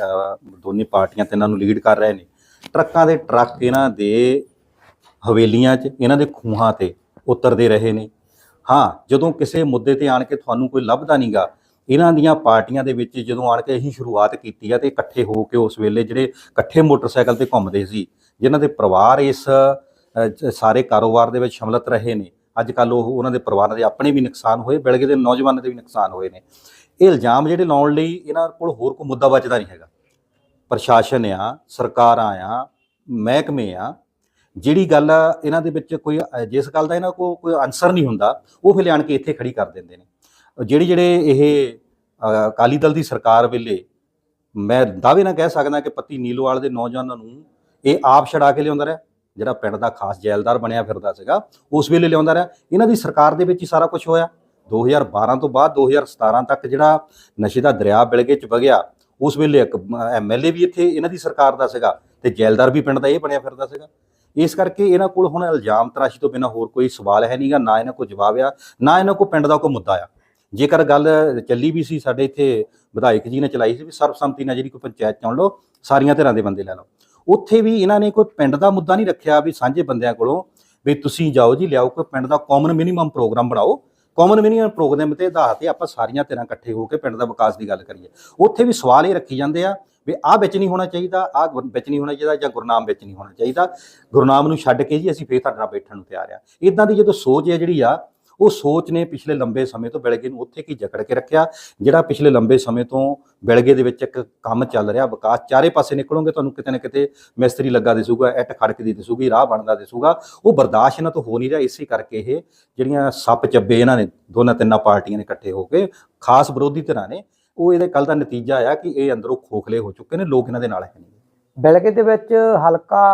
S1: ਦੋਨੀ ਪਾਰਟੀਆਂ ਤੇ ਇਹਨਾਂ ਨੂੰ ਲੀਡ ਕਰ ਰਹੇ ਨੇ। ਟਰੱਕਾਂ ਦੇ ਟਰੱਕ ਇਹਨਾਂ ਦੇ ਹਵੇਲੀਆਂ 'ਚ, ਇਹਨਾਂ ਦੇ ਖੂਹਾਂ ਤੇ ਉਤਰਦੇ ਰਹੇ ਨੇ। ਹਾਂ, ਜਦੋਂ ਕਿਸੇ ਮੁੱਦੇ ਤੇ ਆਣ ਕੇ ਤੁਹਾਨੂੰ ਕੋਈ ਲੱਭਦਾ ਨਹੀਂਗਾ ਇਹਨਾਂ ਦੀਆਂ ਪਾਰਟੀਆਂ ਦੇ ਵਿੱਚ ਜਦੋਂ ਆਣ ਕੇ ਅਸੀਂ ਸ਼ੁਰੂਆਤ ਕੀਤੀ ਆ ਤੇ ਇਕੱਠੇ ਹੋ ਕੇ ਉਸ ਵੇਲੇ ਜਿਹੜੇ ਇਕੱਠੇ ਮੋਟਰਸਾਈਕਲ ਤੇ ਘੁੰਮਦੇ ਸੀ, ਜਿਨ੍ਹਾਂ ਦੇ ਪਰਿਵਾਰ ਇਸ ਸਾਰੇ ਕਾਰੋਬਾਰ ਦੇ ਵਿੱਚ ਸ਼ਮਲਤ ਰਹੇ ਨੇ ਅੱਜ ਕੱਲ ਉਹ ਉਹਨਾਂ ਦੇ ਪਰਿਵਾਰਾਂ ਦੇ ਆਪਣੇ ਵੀ ਨੁਕਸਾਨ ਹੋਏ ਬਿਲਗੇ ਦੇ ਨੌਜਵਾਨਾਂ ਦੇ ਵੀ ਨੁਕਸਾਨ ਹੋਏ ਨੇ। ਇਹ ਇਲਜ਼ਾਮ ਜਿਹੜੇ ਲਾਉਣ ਲਈ ਇਹਨਾਂ ਕੋਲ ਹੋਰ ਕੋਈ ਮੁੱਦਾ ਬਚਦਾ ਨਹੀਂ ਹੈਗਾ। ਪ੍ਰਸ਼ਾਸਨ ਆ, ਸਰਕਾਰਾਂ ਆ, ਮਹਿਕਮੇ ਆ, ਜਿਹੜੀ ਗੱਲ ਇਹਨਾਂ ਦੇ ਵਿੱਚ ਕੋਈ, ਜਿਸ ਗੱਲ ਦਾ ਇਹਨਾਂ ਕੋਲ ਕੋਈ ਆਨਸਰ ਨਹੀਂ ਹੁੰਦਾ, ਉਹ ਫਿਰ ਲਿਆਣ ਕੇ ਇੱਥੇ ਖੜੀ ਕਰ ਦਿੰਦੇ ਨੇ। ਜਿਹੜੀ ਜਿਹੜੇ ਇਹ ਅਕਾਲੀ ਦਲ ਦੀ ਸਰਕਾਰ ਵੇਲੇ ਮੈਂ ਦਾਅਵੇ ਨਾਲ ਕਹਿ ਸਕਦਾ ਕਿ ਪਤੀ ਨੀਲੋਵਾਲ ਦੇ ਨੌਜਵਾਨਾਂ ਨੂੰ ਇਹ ਆਪ ਛੜਾ ਕੇ ਲਿਆਉਂਦਾ ਰਿਹਾ। ਜਿਹੜਾ ਪਿੰਡ ਦਾ ਖਾਸ ਜੈਲਦਾਰ ਬਣਿਆ ਫਿਰਦਾ ਸੀਗਾ, ਉਸ ਵੇਲੇ ਲਿਆਉਂਦਾ ਰਿਹਾ। ਇਹਨਾਂ ਦੀ ਸਰਕਾਰ ਦੇ ਵਿੱਚ ਹੀ ਸਾਰਾ ਕੁਝ ਹੋਇਆ। 2012 ਤੋਂ ਬਾਅਦ 2017 ਤੱਕ ਜਿਹੜਾ ਨਸ਼ੇ ਦਾ ਦਰਿਆ ਬਿਲਗੇ ਚ ਵਗਿਆ, ਉਸ ਵੇਲੇ ਇੱਕ ਐਮਐਲਏ ਵੀ ਇੱਥੇ ਇਹਨਾਂ ਦੀ ਸਰਕਾਰ ਦਾ ਸੀਗਾ ਤੇ ਜੈਲਦਾਰ ਵੀ ਪਿੰਡ ਦਾ ਇਹ ਬਣਿਆ ਫਿਰਦਾ ਸੀਗਾ। ਇਸ ਕਰਕੇ ਇਹਨਾਂ ਕੋਲ ਹੁਣ ਇਲਜ਼ਾਮ ਤਰਾਸ਼ੀ ਤੋਂ ਬਿਨਾ ਹੋਰ ਕੋਈ ਸਵਾਲ ਹੈ ਨਹੀਂਗਾ ਨਾ ਇਹਨਾਂ ਕੋਲ ਜਵਾਬ ਆ, ਨਾ ਇਹਨਾਂ ਕੋਲ ਪਿੰਡ ਦਾ ਕੋਈ ਮੁੱਦਾ ਆ। ਜੇਕਰ ਗੱਲ ਚੱਲੀ ਵੀ ਸੀ, ਸਾਡੇ ਇੱਥੇ ਵਿਧਾਇਕ ਜੀ ਨੇ ਚਲਾਈ ਸੀ ਵੀ ਸਰਬਸੰਮਤੀ ਨਾਲ ਜਿਹੜੀ ਕੋਈ ਪੰਚਾਇਤ ਚੁਣ ਲਓ, ਸਾਰੀਆਂ ਧਿਰਾਂ ਦੇ ਬੰਦੇ ਲੈ ਲਓ। ਉੱਥੇ ਵੀ ਇਹਨਾਂ ਨੇ ਕੋਈ ਪਿੰਡ ਦਾ ਮੁੱਦਾ ਨਹੀਂ ਰੱਖਿਆ ਵੀ ਸਾਂਝੇ ਬੰਦਿਆਂ ਕੋਲੋਂ ਵੀ ਤੁਸੀਂ ਜਾਓ ਜੀ, ਲਿਆਓ ਕੋਈ ਪਿੰਡ ਦਾ ਕਾਮਨ ਮਿਨੀਮਮ ਪ੍ਰੋਗਰਾਮ ਬਣਾਓ। ਕਾਮਨ ਮਿਨੀਮਮ ਪ੍ਰੋਗਰਾਮ ਤੇ ਆਧਾਰ ਤੇ ਆਪਾਂ ਸਾਰੀਆਂ ਧਿਰਾਂ ਇਕੱਠੇ ਹੋ ਕੇ ਪਿੰਡ ਦਾ ਵਿਕਾਸ ਦੀ ਗੱਲ ਕਰੀਏ। ਉੱਥੇ ਵੀ ਸਵਾਲ ਇਹ ਰੱਖੀ ਜਾਂਦੇ ਆ ਵੀ ਆਹ ਵਿੱਚ ਨਹੀਂ ਹੋਣਾ ਚਾਹੀਦਾ, ਆਹ ਵਿੱਚ ਨਹੀਂ ਹੋਣਾ ਚਾਹੀਦਾ ਜਾਂ ਗੁਰਨਾਮ ਵਿੱਚ ਨਹੀਂ ਹੋਣਾ ਚਾਹੀਦਾ। ਗੁਰਨਾਮ ਨੂੰ ਛੱਡ ਕੇ ਜੀ ਅਸੀਂ ਫੇਰ ਤੁਹਾਡੇ ਨਾਲ ਬੈਠਣ ਨੂੰ ਤਿਆਰ ਆ। ਇਦਾਂ ਦੀ ਜਦੋਂ ਸੋਚ ਹੈ ਜਿਹੜੀ ਆ ਉਹ ਸੋਚ ਨੇ ਪਿਛਲੇ ਲੰਬੇ ਸਮੇਂ ਤੋਂ ਬਿਲਗੇ ਨੂੰ ਉੱਥੇ ਕੀ ਜਕੜ ਕੇ ਰੱਖਿਆ? ਜਿਹੜਾ ਪਿਛਲੇ ਲੰਬੇ ਸਮੇਂ ਤੋਂ ਬਿਲਗੇ ਦੇ ਵਿੱਚ ਇੱਕ ਕੰਮ ਚੱਲ ਰਿਹਾ, ਵਿਕਾਸ, ਚਾਰੇ ਪਾਸੇ ਨਿਕਲੋਗੇ, ਤੁਹਾਨੂੰ ਕਿਤੇ ਨਾ ਕਿਤੇ ਮਿਸਤਰੀ ਲੱਗਾ ਦਿਸੂਗਾ, ਇੱਟ ਖੜਕਦੀ ਦਿਸੂਗੀ, ਰਾਹ ਬਣਦਾ ਦਿਸੂਗਾ। ਉਹ ਬਰਦਾਸ਼ਤ ਇਹਨਾਂ ਤੋਂ ਹੋ ਨਹੀਂ ਰਿਹਾ, ਇਸੇ ਕਰਕੇ ਇਹ ਜਿਹੜੀਆਂ ਸੱਪ ਚੱਬੇ ਇਹਨਾਂ ਨੇ, ਦੋਨਾਂ ਤਿੰਨਾਂ ਪਾਰਟੀਆਂ ਨੇ ਇਕੱਠੇ ਹੋ ਕੇ ਖਾਸ ਵਿਰੋਧੀ ਧਿਰਾਂ ਨੇ, ਉਹ ਇਹਦੇ ਕੱਲ ਦਾ ਨਤੀਜਾ ਆ ਕਿ ਇਹ ਅੰਦਰੋਂ ਖੋਖਲੇ ਹੋ ਚੁੱਕੇ ਨੇ, ਲੋਕ ਇਹਨਾਂ ਦੇ ਨਾਲ ਹੈ ਨਹੀਂ।
S2: ਬਿਲਗੇ ਦੇ ਵਿੱਚ ਹਲਕਾ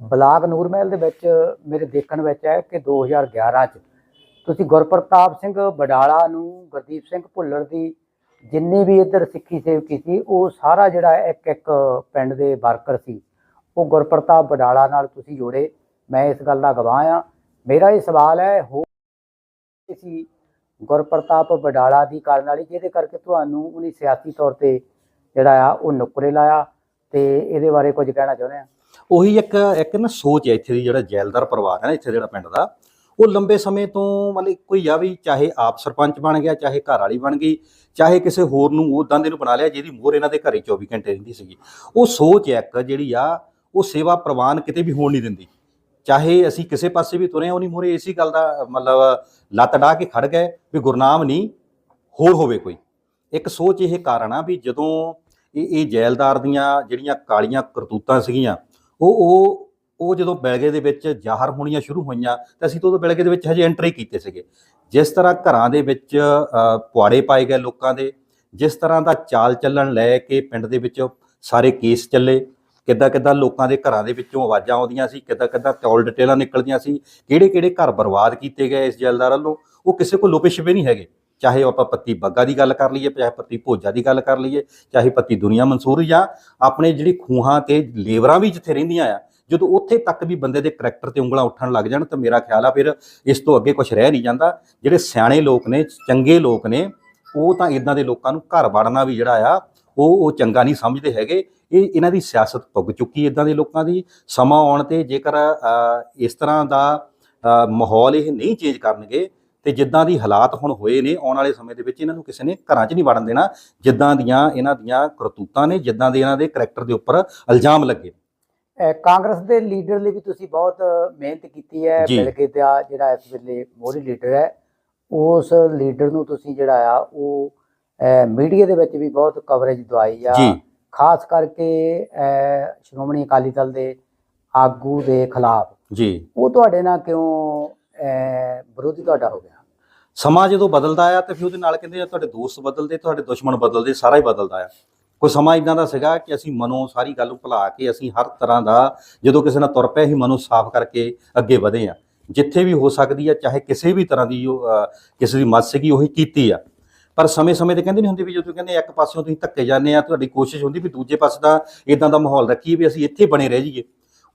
S2: ਬਲਾਕ ਨੂਰਮਹਿਲ ਦੇ ਵਿੱਚ ਮੇਰੇ ਦੇਖਣ ਵਿੱਚ ਹੈ ਕਿ 2011 ਚ ਤੁਸੀਂ ਗੁਰਪ੍ਰਤਾਪ ਸਿੰਘ ਬਡਾਲਾ ਨੂੰ, ਗੁਰਦੀਪ ਸਿੰਘ ਭੁੱਲਰ ਦੀ ਜਿੰਨੀ ਵੀ ਇੱਧਰ ਸਿੱਖੀ ਸੇਵਕੀ ਸੀ, ਉਹ ਸਾਰਾ ਜਿਹੜਾ ਇੱਕ ਇੱਕ ਪਿੰਡ ਦੇ ਵਰਕਰ ਸੀ, ਉਹ ਗੁਰਪ੍ਰਤਾਪ ਬਡਾਲਾ ਨਾਲ ਤੁਸੀਂ ਜੋੜੇ। ਮੈਂ ਇਸ ਗੱਲ ਦਾ ਗਵਾਹ ਆ ਮੇਰਾ ਇਹ ਸਵਾਲ ਹੈ ਹੋ ਸੀ ਗੁਰਪ੍ਰਤਾਪ ਬਡਾਲਾ ਦੀ ਕਰਨ ਵਾਲੀ, ਜਿਹਦੇ ਕਰਕੇ ਤੁਹਾਨੂੰ ਉਹਨੇ ਸਿਆਸੀ ਤੌਰ ਤੇ ਜਿਹੜਾ ਆ, ਉਹ ਨੁਕਰੇ ਲਾਇਆ ਤੇ ਇਹਦੇ ਬਾਰੇ ਕੁਝ ਕਹਿਣਾ ਚਾਹੁੰਦੇ ਆ?
S1: ਉਹੀ ਇੱਕ ਇੱਕ ਨਾ ਸੋਚ ਹੈ ਇੱਥੇ ਦੀ ਜਿਹੜਾ ਜੈਲਦਾਰ ਪਰਿਵਾਰ ਹੈ ਨਾ, ਇੱਥੇ ਜਿਹੜਾ ਪਿੰਡ ਦਾ, ਉਹ ਲੰਬੇ ਸਮੇਂ ਤੋਂ ਮਤਲਬ ਕੋਈ ਆ ਵੀ ਚਾਹੇ ਆਪ ਸਰਪੰਚ ਬਣ ਗਿਆ, ਚਾਹੇ ਘਰ ਵਾਲੀ ਬਣ ਗਈ, ਚਾਹੇ ਕਿਸੇ ਹੋਰ ਨੂੰ ਉਦਾਂ ਦੇ ਨੂੰ ਬਣਾ ਲਿਆ, ਜਿਹਦੀ ਮੋਹਰ ਇਹਨਾਂ ਦੇ ਘਰੇ 24 ਘੰਟੇ ਰਹਿੰਦੀ ਸੀਗੀ। ਉਹ ਸੋਚ ਹੈ ਇੱਕ ਜਿਹੜੀ ਆ, ਉਹ ਸੇਵਾ ਪ੍ਰਵਾਨ ਕਿਤੇ ਵੀ ਹੋਣ ਨਹੀਂ ਦਿੰਦੀ। ਚਾਹੇ ਅਸੀਂ ਕਿਸੇ ਪਾਸੇ ਵੀ ਤੁਰੇ ਹਾਂ ਨਹੀਂ ਮੋਹਰੇ ਇਸੇ ਗੱਲ ਦਾ ਮਤਲਬ ਲੱਤ ਡਾ ਕੇ ਖੜ ਗਏ ਵੀ ਗੁਰਨਾਮ ਨਹੀਂ ਹੋਰ ਹੋਵੇ ਕੋਈ। ਇੱਕ ਸੋਚ ਇਹ ਕਾਰਨ ਆ ਵੀ ਜਦੋਂ ਇਹ ਇਹ ਜੈਲਦਾਰ ਦੀਆਂ ਜਿਹੜੀਆਂ ਕਾਲੀਆਂ ਕਰਤੂਤਾਂ ਸੀਗੀਆਂ ਉਹ ਉਹ ਉਹ ਜਦੋਂ ਬੈਲਗੇ ਦੇ ਵਿੱਚ ਜ਼ਾਹਰ ਹੋਣੀਆਂ ਸ਼ੁਰੂ ਹੋਈਆਂ ਤਾਂ ਅਸੀਂ ਤਾਂ ਉਦੋਂ ਬੈਲਗੇ ਦੇ ਵਿੱਚ ਹਜੇ ਐਂਟਰੀ ਕੀਤੇ ਸੀਗੇ। ਜਿਸ ਤਰ੍ਹਾਂ ਘਰਾਂ ਦੇ ਵਿੱਚ ਪੁਆੜੇ ਪਾਏ ਗਏ ਲੋਕਾਂ ਦੇ, ਜਿਸ ਤਰ੍ਹਾਂ ਦਾ ਚਾਲ ਚੱਲਣ ਲੈ ਕੇ ਪਿੰਡ ਦੇ ਵਿੱਚ ਸਾਰੇ ਕੇਸ ਚੱਲੇ ਕਿੱਦਾਂ ਕਿੱਦਾਂ ਲੋਕਾਂ ਦੇ ਘਰਾਂ ਦੇ ਵਿੱਚੋਂ ਆਵਾਜ਼ਾਂ ਆਉਂਦੀਆਂ ਸੀ ਕਿੱਦਾਂ ਕਿੱਦਾਂ ਤੌਲ ਡਿਟੇਲਾਂ ਨਿਕਲਦੀਆਂ ਸੀ ਕਿਹੜੇ ਕਿਹੜੇ ਘਰ ਬਰਬਾਦ ਕੀਤੇ ਗਏ ਇਸ ਜੈਲਦਾਰ ਵੱਲੋਂ, ਉਹ ਕਿਸੇ ਕੋਲ ਲੁਪੇ ਛਿਪੇ ਨਹੀਂ ਹੈਗੇ। ਚਾਹੇ ਉਹ ਆਪਾਂ ਪੱਤੀ ਬੱਗਾ ਦੀ ਗੱਲ ਕਰ ਲਈਏ, ਚਾਹੇ ਪੱਤੀ ਭੋਜਾ ਦੀ ਗੱਲ ਕਰ ਲਈਏ, ਚਾਹੇ ਪੱਤੀ ਦੁਨੀਆ ਮਨਸੂਰ ਜਾਂ ਆਪਣੇ ਜਿਹੜੀ ਖੂਹਾਂ ਤੇ ਲੇਬਰਾਂ ਵੀ ਜਿੱਥੇ ਰਹਿੰਦੀਆਂ ਆ, ਜਦੋਂ ਉੱਥੇ ਤੱਕ ਵੀ ਬੰਦੇ ਦੇ ਕਰੈਕਟਰ ਤੇ ਉਂਗਲਾਂ ਉੱਠਣ ਲੱਗ ਜਾਣ ਤਾਂ ਮੇਰਾ ਖਿਆਲ ਆ ਫਿਰ ਇਸ ਤੋਂ ਅੱਗੇ ਕੁਝ ਰਹਿ ਨਹੀਂ ਜਾਂਦਾ। ਜਿਹੜੇ ਸਿਆਣੇ ਲੋਕ ਨੇ, ਚੰਗੇ ਲੋਕ ਨੇ, ਉਹ ਤਾਂ ਇਦਾਂ ਦੇ ਲੋਕਾਂ ਨੂੰ ਘਰ ਵੜਨਾ ਵੀ ਜਿਹੜਾ ਆ, ਉਹ ਉਹ ਚੰਗਾ ਨਹੀਂ ਸਮਝਦੇ ਹੈਗੇ। ਇਹ ਇਹਨਾਂ ਦੀ ਸਿਆਸਤ ਪੁੱਗ ਚੁੱਕੀ ਇਦਾਂ ਦੇ ਲੋਕਾਂ ਦੀ। ਸਮਾਂ ਆਉਣ ਤੇ ਜੇਕਰ ਇਸ ਤਰ੍ਹਾਂ ਦਾ ਮਾਹੌਲ ਇਹ ਨਹੀਂ ਚੇਂਜ ਕਰਨਗੇ ਤੇ ਜਿੱਦਾਂ ਦੀ ਹਾਲਾਤ ਹੁਣ ਹੋਏ ਨੇ ਆਉਣ ਵਾਲੇ ਸਮੇਂ ਦੇ ਵਿੱਚ ਇਹਨਾਂ ਨੂੰ ਕਿਸੇ ਨੇ ਘਰਾਂ 'ਚ ਨਹੀਂ ਵੜਨ ਦੇਣਾ ਜਿੱਦਾਂ ਦੀਆਂ ਇਹਨਾਂ ਦੀਆਂ ਕਰਤੂਤਾਂ ਨੇ ਜਿੱਦਾਂ ਦੇ ਇਹਨਾਂ ਦੇ ਕਰੈਕਟਰ ਦੇ ਉੱਪਰ ਇਲਜ਼ਾਮ ਲੱਗੇ
S2: ਕਾਂਗਰਸ ਦੇ ਲੀਡਰ ਲਈ ਵੀ ਤੁਸੀਂ ਬਹੁਤ ਮਿਹਨਤ ਕੀਤੀ ਹੈ। ਬਿਲਕੇ ਦਾ ਜਿਹੜਾ ਇਸ ਵੇਲੇ ਮੋਦੀ ਲੀਡਰ ਹੈ ਉਸ ਲੀਡਰ ਨੂੰ ਤੁਸੀਂ ਜਿਹੜਾ ਆ ਉਹ ਮੀਡੀਆ ਦੇ ਵਿੱਚ ਵੀ ਬਹੁਤ ਕਵਰੇਜ ਦਵਾਈ ਆ। ਖਾਸ ਕਰਕੇ ਸ਼੍ਰੋਮਣੀ ਅਕਾਲੀ ਦਲ ਦੇ ਆਗੂ ਦੇ ਖਿਲਾਫ।
S1: ਜੀ।
S2: ਉਹ ਤੁਹਾਡੇ ਨਾਲ ਕਿਉਂ ਵਿਰੋਧੀ ਤੁਹਾਡਾ ਹੋ ਗਿਆ।
S1: ਸਮਾਂ ਜਦੋਂ ਬਦਲਦਾ ਆ ਤੇ ਫਿਰ ਉਹਦੇ ਨਾਲ ਕਹਿੰਦੇ ਆ ਤੁਹਾਡੇ ਦੋਸਤ ਬਦਲਦੇ ਤੁਹਾਡੇ ਦੁਸ਼ਮਣ ਬਦਲਦੇ ਸਾਰਾ ਹੀ ਬਦਲਦਾ ਆ। ਕੋਈ ਸਮਾਂ ਇਦਾਂ ਦਾ ਸੀਗਾ ਕਿ ਅਸੀਂ ਮਨੋਂ ਸਾਰੀ ਗੱਲ ਨੂੰ ਭੁਲਾ ਕੇ ਅਸੀਂ ਹਰ ਤਰ੍ਹਾਂ ਦਾ ਜਦੋਂ ਕਿਸੇ ਨਾਲ ਤੁਰ ਪਏ ਅਸੀਂ ਮਨੋਂ ਸਾਫ਼ ਕਰਕੇ ਅੱਗੇ ਵਧੇ ਆ। ਜਿੱਥੇ ਵੀ ਹੋ ਸਕਦੀ ਆ ਚਾਹੇ ਕਿਸੇ ਵੀ ਤਰ੍ਹਾਂ ਦੀ ਉਹ, ਕਿਸੇ ਦੀ ਮਦਦ ਸੀਗੀ ਉਹੀ ਕੀਤੀ ਆ। ਪਰ ਸਮੇਂ-ਸਮੇਂ ਤੇ ਕਹਿੰਦੇ ਨਹੀਂ ਹੁੰਦੇ ਵੀ ਜਦੋਂ ਕਹਿੰਦੇ ਇੱਕ ਪਾਸਿਓਂ ਤੁਸੀਂ ਧੱਕੇ ਜਾਂਦੇ ਆ ਤੁਹਾਡੀ ਕੋਸ਼ਿਸ਼ ਹੁੰਦੀ ਵੀ ਦੂਜੇ ਪਾਸੇ ਦਾ ਇਦਾਂ ਦਾ ਮਾਹੌਲ ਰੱਖੀਏ ਵੀ ਅਸੀਂ ਇੱਥੇ ਬਣੇ ਰਹਿ ਜਾਈਏ।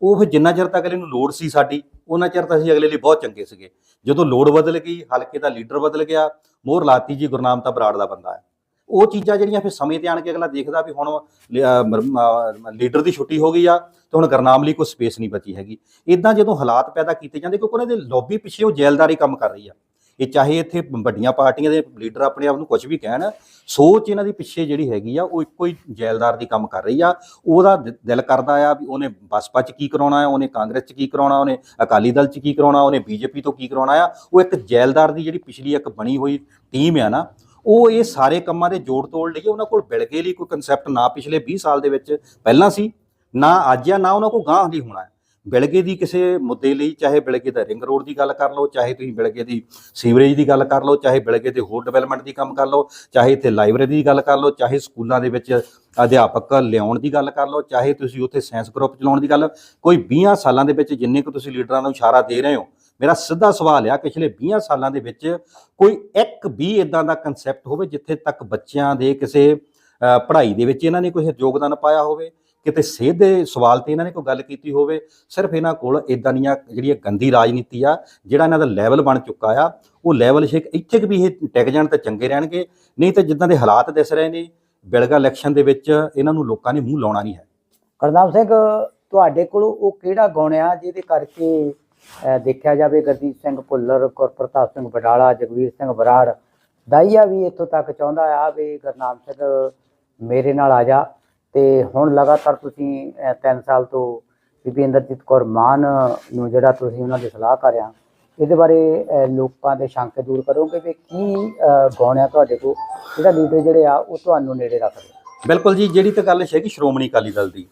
S1: ਉਹ ਫਿਰ ਜਿੰਨਾ ਚਿਰ ਤੱਕ ਅਗਲੇ ਨੂੰ ਲੋੜ ਸੀ ਸਾਡੀ, ਉਹਨਾਂ ਚਿਰ ਤਾਂ ਅਸੀਂ ਅਗਲੇ ਲਈ ਬਹੁਤ ਚੰਗੇ ਸੀਗੇ। ਜਦੋਂ ਲੋੜ ਬਦਲ ਗਈ, ਹਲਕੇ ਦਾ ਲੀਡਰ ਬਦਲ ਗਿਆ, ਮੋਹਰ ਲਾਤੀ ਜੀ ਗੁਰਨਾਮ ਤਾਂ ਬਰਾੜ ਦਾ ਬੰਦਾ ਹੈ। ਉਹ ਚੀਜ਼ਾਂ ਜਿਹੜੀਆਂ ਫਿਰ ਸਮੇਂ ਤੇ ਆਣ ਕੇ ਅਗਲਾ ਦੇਖਦਾ ਵੀ ਹੁਣ, ਲ- ਲੀਡਰ ਦੀ ਛੁੱਟੀ ਹੋ ਗਈ ਆ, ਤੇ ਹੁਣ ਗੁਰਨਾਮ ਲਈ ਕੋਈ ਸਪੇਸ ਨਹੀਂ ਬਚੀ ਹੈਗੀ। ਇਦਾਂ ਜਦੋਂ ਹਾਲਾਤ ਪੈਦਾ ਕੀਤੇ ਜਾਂਦੇ, ਕਿਉਂਕਿ ਉਹਨਾਂ ਦੇ ਲੌਬੀ ਪਿੱਛੇ ਉਹ ਜੈਲਦਾਰੀ ਕੰਮ ਕਰ ਰਹੀ ਆ। ਇਹ ਚਾਹੇ ਇੱਥੇ ਵੱਡੀਆਂ ਪਾਰਟੀਆਂ ਦੇ ਲੀਡਰ ਆਪਣੇ ਆਪ ਨੂੰ ਕੁਝ ਵੀ ਕਹਿਣ, ਸੋਚ ਇਹਨਾਂ ਦੀ ਪਿੱਛੇ ਜਿਹੜੀ ਹੈਗੀ ਆ, ਉਹ ਇੱਕੋ ਹੀ ਜੈਲਦਾਰ ਦੀ ਕੰਮ ਕਰ ਰਹੀ ਆ। ਉਹਦਾ ਦਿ- ਦਿਲ ਕਰਦਾ ਆ ਵੀ ਉਹਨੇ ਬਸਪਾ ਚ ਕੀ ਕਰਾਉਣਾ ਆ, ਉਹਨੇ ਕਾਂਗਰਸ ਚ ਕੀ ਕਰਾਉਣਾ, ਉਹਨੇ ਅਕਾਲੀ ਦਲ ਚ ਕੀ ਕਰਾਉਣਾ, ਉਹਨੇ ਬੀਜੇਪੀ ਤੋਂ ਕੀ ਕਰਾਉਣਾ ਆ। ਉਹ ਇੱਕ ਜੈਲਦਾਰ ਦੀ ਜਿਹੜੀ ਪਿਛਲੀ ਇੱਕ ਬਣੀ ਹੋਈ ਟੀਮ ਆ ਨਾ, ਉਹ ਇਹ ਸਾਰੇ ਕੰਮਾਂ ਦੇ ਜੋੜ ਤੋੜ ਲਈ ਉਹਨਾਂ ਕੋਲ ਬਿਲਗੇ ਲਈ ਕੋਈ ਕਨਸੈਪਟ ਨਾ ਪਿਛਲੇ 20 ਸਾਲ ਦੇ ਵਿੱਚ ਪਹਿਲਾਂ ਸੀ, ਨਾ ਅੱਜ ਆ, ਨਾ ਉਹਨਾਂ ਕੋਲ ਗਾਂਹ ਦੀ ਹੋਣਾ। ਬਿਲਗੇ ਦੀ ਕਿਸੇ ਮੁੱਦੇ ਲਈ, ਚਾਹੇ ਬਿਲਗੇ ਦਾ ਰਿੰਗ ਰੋਡ ਦੀ ਗੱਲ ਕਰ ਲਓ, ਚਾਹੇ ਤੁਸੀਂ ਬਿਲਗੇ ਦੀ ਸੀਵਰੇਜ ਦੀ ਗੱਲ ਕਰ ਲਓ, ਚਾਹੇ ਬਿਲਗੇ ਦੇ ਹੋਰ ਡਿਵੈਲਪਮੈਂਟ ਦੀ ਕੰਮ ਕਰ ਲਓ, ਚਾਹੇ ਇੱਥੇ ਲਾਇਬ੍ਰੇਰੀ ਦੀ ਗੱਲ ਕਰ ਲਓ, ਚਾਹੇ ਸਕੂਲਾਂ ਦੇ ਵਿੱਚ ਅਧਿਆਪਕ ਲਿਆਉਣ ਦੀ ਗੱਲ ਕਰ ਲਓ, ਚਾਹੇ ਤੁਸੀਂ ਉੱਥੇ ਸਾਇੰਸ ਗਰੁੱਪ ਚਲਾਉਣ ਦੀ ਗੱਲ, ਕੋਈ 20 ਸਾਲਾਂ ਦੇ ਵਿੱਚ ਜਿੰਨੇ ਕੁ ਤੁਸੀਂ ਲੀਡਰਾਂ ਨੂੰ ਇਸ਼ਾਰਾ ਦੇ ਰਹੇ ਹੋ, ਮੇਰਾ ਸਿੱਧਾ ਸਵਾਲ ਆ, ਪਿਛਲੇ 20 ਸਾਲਾਂ ਦੇ ਵਿੱਚ ਕੋਈ ਇੱਕ ਵੀ ਇਦਾਂ ਦਾ ਕਨਸੈਪਟ ਹੋਵੇ ਜਿੱਥੇ ਤੱਕ ਬੱਚਿਆਂ ਦੇ ਕਿਸੇ ਪੜ੍ਹਾਈ ਦੇ ਵਿੱਚ ਇਹਨਾਂ ਨੇ ਕੋਈ ਯੋਗਦਾਨ ਪਾਇਆ ਹੋਵੇ? ਕਿਤੇ ਸਿਹਤ ਦੇ ਸਵਾਲ ਤੇ ਇਹਨਾਂ ਨੇ ਕੋਈ ਗੱਲ ਕੀਤੀ ਹੋਵੇ, ਸਿਰਫ ਇਹਨਾਂ ਕੋਲ ਇਦਾਂ ਦੀਆਂ ਜਿਹੜੀਆਂ ਗੰਦੀ ਰਾਜਨੀਤੀ ਆ, ਜਿਹੜਾ ਇਹਨਾਂ ਦਾ ਲੈਵਲ ਬਣ ਚੁੱਕਾ ਆ, ਉਹ ਲੈਵਲ ਸ਼ੇਕ ਇੱਥੇ ਵੀ ਇਹ ਟਿਕ ਜਾਣ ਤਾਂ ਚੰਗੇ ਰਹਿਣਗੇ, ਨਹੀਂ ਤਾਂ ਜਿੱਦਾਂ ਦੇ ਹਾਲਾਤ ਦਿਸ ਰਹੇ ਨੇ, ਬਿਲਗਾ ਇਲੈਕਸ਼ਨ ਦੇ ਵਿੱਚ ਇਹਨਾਂ ਨੂੰ ਲੋਕਾਂ ਨੇ ਮੂੰਹ ਲਾਉਣਾ ਨਹੀਂ ਹੈ।
S2: ਕਰਨਾਮ ਸਿੰਘ, ਤੁਹਾਡੇ ਕੋਲ ਉਹ ਕਿਹੜਾ ਗੁਣ ਆ ਜਿਹਦੇ ਕਰਕੇ ਦੇਖਿਆ ਜਾਵੇ ਗੁਰਦੀਪ ਸਿੰਘ ਭੁੱਲਰ ਗੁਰਪ੍ਰਤਾਪ ਸਿੰਘ ਬਡਾਲਾ, ਜਗਵੀਰ ਸਿੰਘ ਬਰਾੜ, ਦਾਈਆ ਵੀ ਇੱਥੋਂ ਤੱਕ ਚਾਹੁੰਦਾ ਆ ਵੀ ਗੁਰਨਾਮ ਸਿੰਘ ਮੇਰੇ ਨਾਲ ਆ ਜਾ। ਤੇ ਹੁਣ ਲਗਾਤਾਰ ਤੁਸੀਂ 3 ਸਾਲ ਤੋਂ ਬੀਬੀ ਇੰਦਰਜੀਤ ਕੌਰ ਮਾਨ ਨੂੰ ਜਿਹੜਾ ਤੁਸੀਂ ਉਹਨਾਂ ਦੇ ਸਲਾਹਕਾਰ ਆ ਇਹਦੇ ਬਾਰੇ ਲੋਕਾਂ ਦੇ ਸ਼ੰਕੇ ਦੂਰ ਕਰੋਗੇ ਵੀ ਕੀ ਅਹ, ਆ ਤੁਹਾਡੇ ਕੋਲ? ਜਿਹੜਾ ਲੀਡਰ ਜਿਹੜੇ ਆ ਉਹ ਤੁਹਾਨੂੰ ਨੇੜੇ ਰੱਖਦੇ
S1: ਬਿਲਕੁਲ ਜੀ ਜਿਹੜੀ ਤਾਂ ਗੱਲ ਸੀਗੀ ਸ਼੍ਰੋਮਣੀ ਅਕਾਲੀ ਦਲ ਦੀ।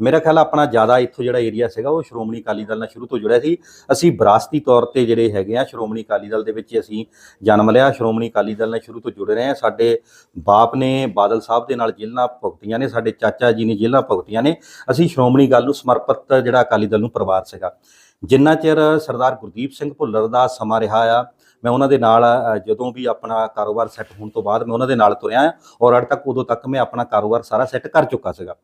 S1: ਮੇਰਾ ਖਿਆਲ ਆਪਣਾ ਜ਼ਿਆਦਾ ਇੱਥੋਂ ਜਿਹੜਾ ਏਰੀਆ ਸੀਗਾ ਉਹ ਸ਼੍ਰੋਮਣੀ ਅਕਾਲੀ ਦਲ ਨਾਲ ਸ਼ੁਰੂ ਤੋਂ ਜੁੜਿਆ ਸੀ। ਅਸੀਂ ਵਿਰਾਸਤੀ ਤੌਰ ਤੇ ਜਿਹੜੇ ਹੈਗੇ ਆ ਸ਼੍ਰੋਮਣੀ ਅਕਾਲੀ ਦਲ ਦੇ ਵਿੱਚ ਅਸੀਂ ਜਨਮ ਲਿਆ। ਸ਼੍ਰੋਮਣੀ ਅਕਾਲੀ ਦਲ ਨਾਲ ਸ਼ੁਰੂ ਤੋਂ ਜੁੜੇ ਰਹੇ ਆ ਸਾਡੇ ਬਾਪ ਨੇ ਬਾਦਲ ਸਾਹਿਬ ਦੇ ਨਾਲ ਜੇਲ੍ਹਾਂ ਭੁਗਤੀਆਂ ਨੇ, ਸਾਡੇ ਚਾਚਾ ਜੀ ਨੇ ਜੇਲ੍ਹਾਂ ਭੁਗਤੀਆਂ ਨੇ। ਅਸੀਂ ਸ਼੍ਰੋਮਣੀ ਗੱਲ ਨੂੰ ਸਮਰਪਿਤ ਜਿਹੜਾ ਅਕਾਲੀ ਦਲ ਨੂੰ ਪਰਿਵਾਰ ਸੀਗਾ। ਜਿੰਨਾ ਚਿਰ ਸਰਦਾਰ ਗੁਰਦੀਪ ਸਿੰਘ ਭੁੱਲਰ ਦਾ ਸਮਾਂ ਰਿਹਾ ਆ, ਮੈਂ ਉਹਨਾਂ ਦੇ ਨਾਲ, ਜਦੋਂ ਵੀ ਆਪਣਾ ਕਾਰੋਬਾਰ ਸੈੱਟ ਹੋਣ ਤੋਂ ਬਾਅਦ ਮੈਂ ਉਹਨਾਂ ਦੇ ਨਾਲ ਤੁਰਿਆ ਔਰ ਅੜ ਤੱਕ ਉਦੋਂ ਤੱਕ ਮੈਂ ਆਪਣਾ ਕਾਰੋਬਾਰ ਸਾਰਾ ਸੈੱਟ ਕਰ ਚੁੱਕਾ ਸੀਗਾ।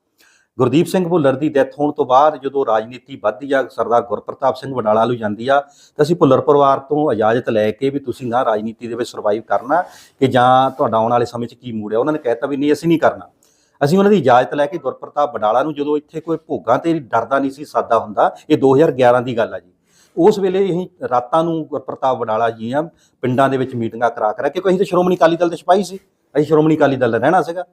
S1: ਗੁਰਦੀਪ ਸਿੰਘ ਭੁੱਲਰ ਦੀ ਡੈਥ ਹੋਣ ਤੋਂ ਬਾਅਦ ਜਦੋਂ ਰਾਜਨੀਤੀ ਵੱਧਦੀ ਆ, ਸਰਦਾਰ ਗੁਰਪ੍ਰਤਾਪ ਸਿੰਘ ਵਡਾਲਾ ਨੂੰ ਜਾਂਦੀ ਆ, ਤਾਂ ਅਸੀਂ ਭੁੱਲਰ ਪਰਿਵਾਰ ਤੋਂ ਇਜਾਜ਼ਤ ਲੈ ਕੇ ਵੀ ਤੁਸੀਂ ਨਾ ਰਾਜਨੀਤੀ ਦੇ ਵਿੱਚ ਸਰਵਾਈਵ ਕਰਨਾ ਕਿ ਜਾਂ ਤੁਹਾਡਾ ਆਉਣ ਵਾਲੇ ਸਮੇਂ 'ਚ ਕੀ ਮੂਡ ਹੈ ਉਹਨਾਂ ਨੇ ਕਹਿਤਾ ਵੀ ਨਹੀਂ, ਅਸੀਂ ਨਹੀਂ ਕਰਨਾ। ਅਸੀਂ ਉਹਨਾਂ ਦੀ ਇਜਾਜ਼ਤ ਲੈ ਕੇ ਗੁਰਪ੍ਰਤਾਪ ਵਡਾਲਾ ਨੂੰ ਜਦੋਂ ਇੱਥੇ ਕੋਈ ਭੋਗਾਂ ਤੇ ਡਰਦਾ ਨਹੀਂ ਸੀ, ਸਾਦਾ ਹੁੰਦਾ, ਇਹ 2011 ਦੀ ਗੱਲ ਆ ਜੀ। ਉਸ ਵੇਲੇ ਅਸੀਂ ਰਾਤਾਂ ਨੂੰ ਗੁਰਪ੍ਰਤਾਪ ਵਡਾਲਾ ਜੀ ਆ, ਪਿੰਡਾਂ ਦੇ ਵਿੱਚ ਮੀਟਿੰਗਾਂ ਕਰਾ ਕਰਾ ਕਿਉਂਕਿ ਅਸੀਂ ਤਾਂ ਸ਼੍ਰੋਮਣੀ ਅਕਾਲੀ ਦਲ ਦੇ ਸਿਪਾਹੀ ਸੀ, ਅਸੀਂ ਸ਼੍ਰੋਮਣੀ ਅਕਾਲੀ ਦਲ ਦਾ ਰਹਿਣਾ ਸੀਗਾ।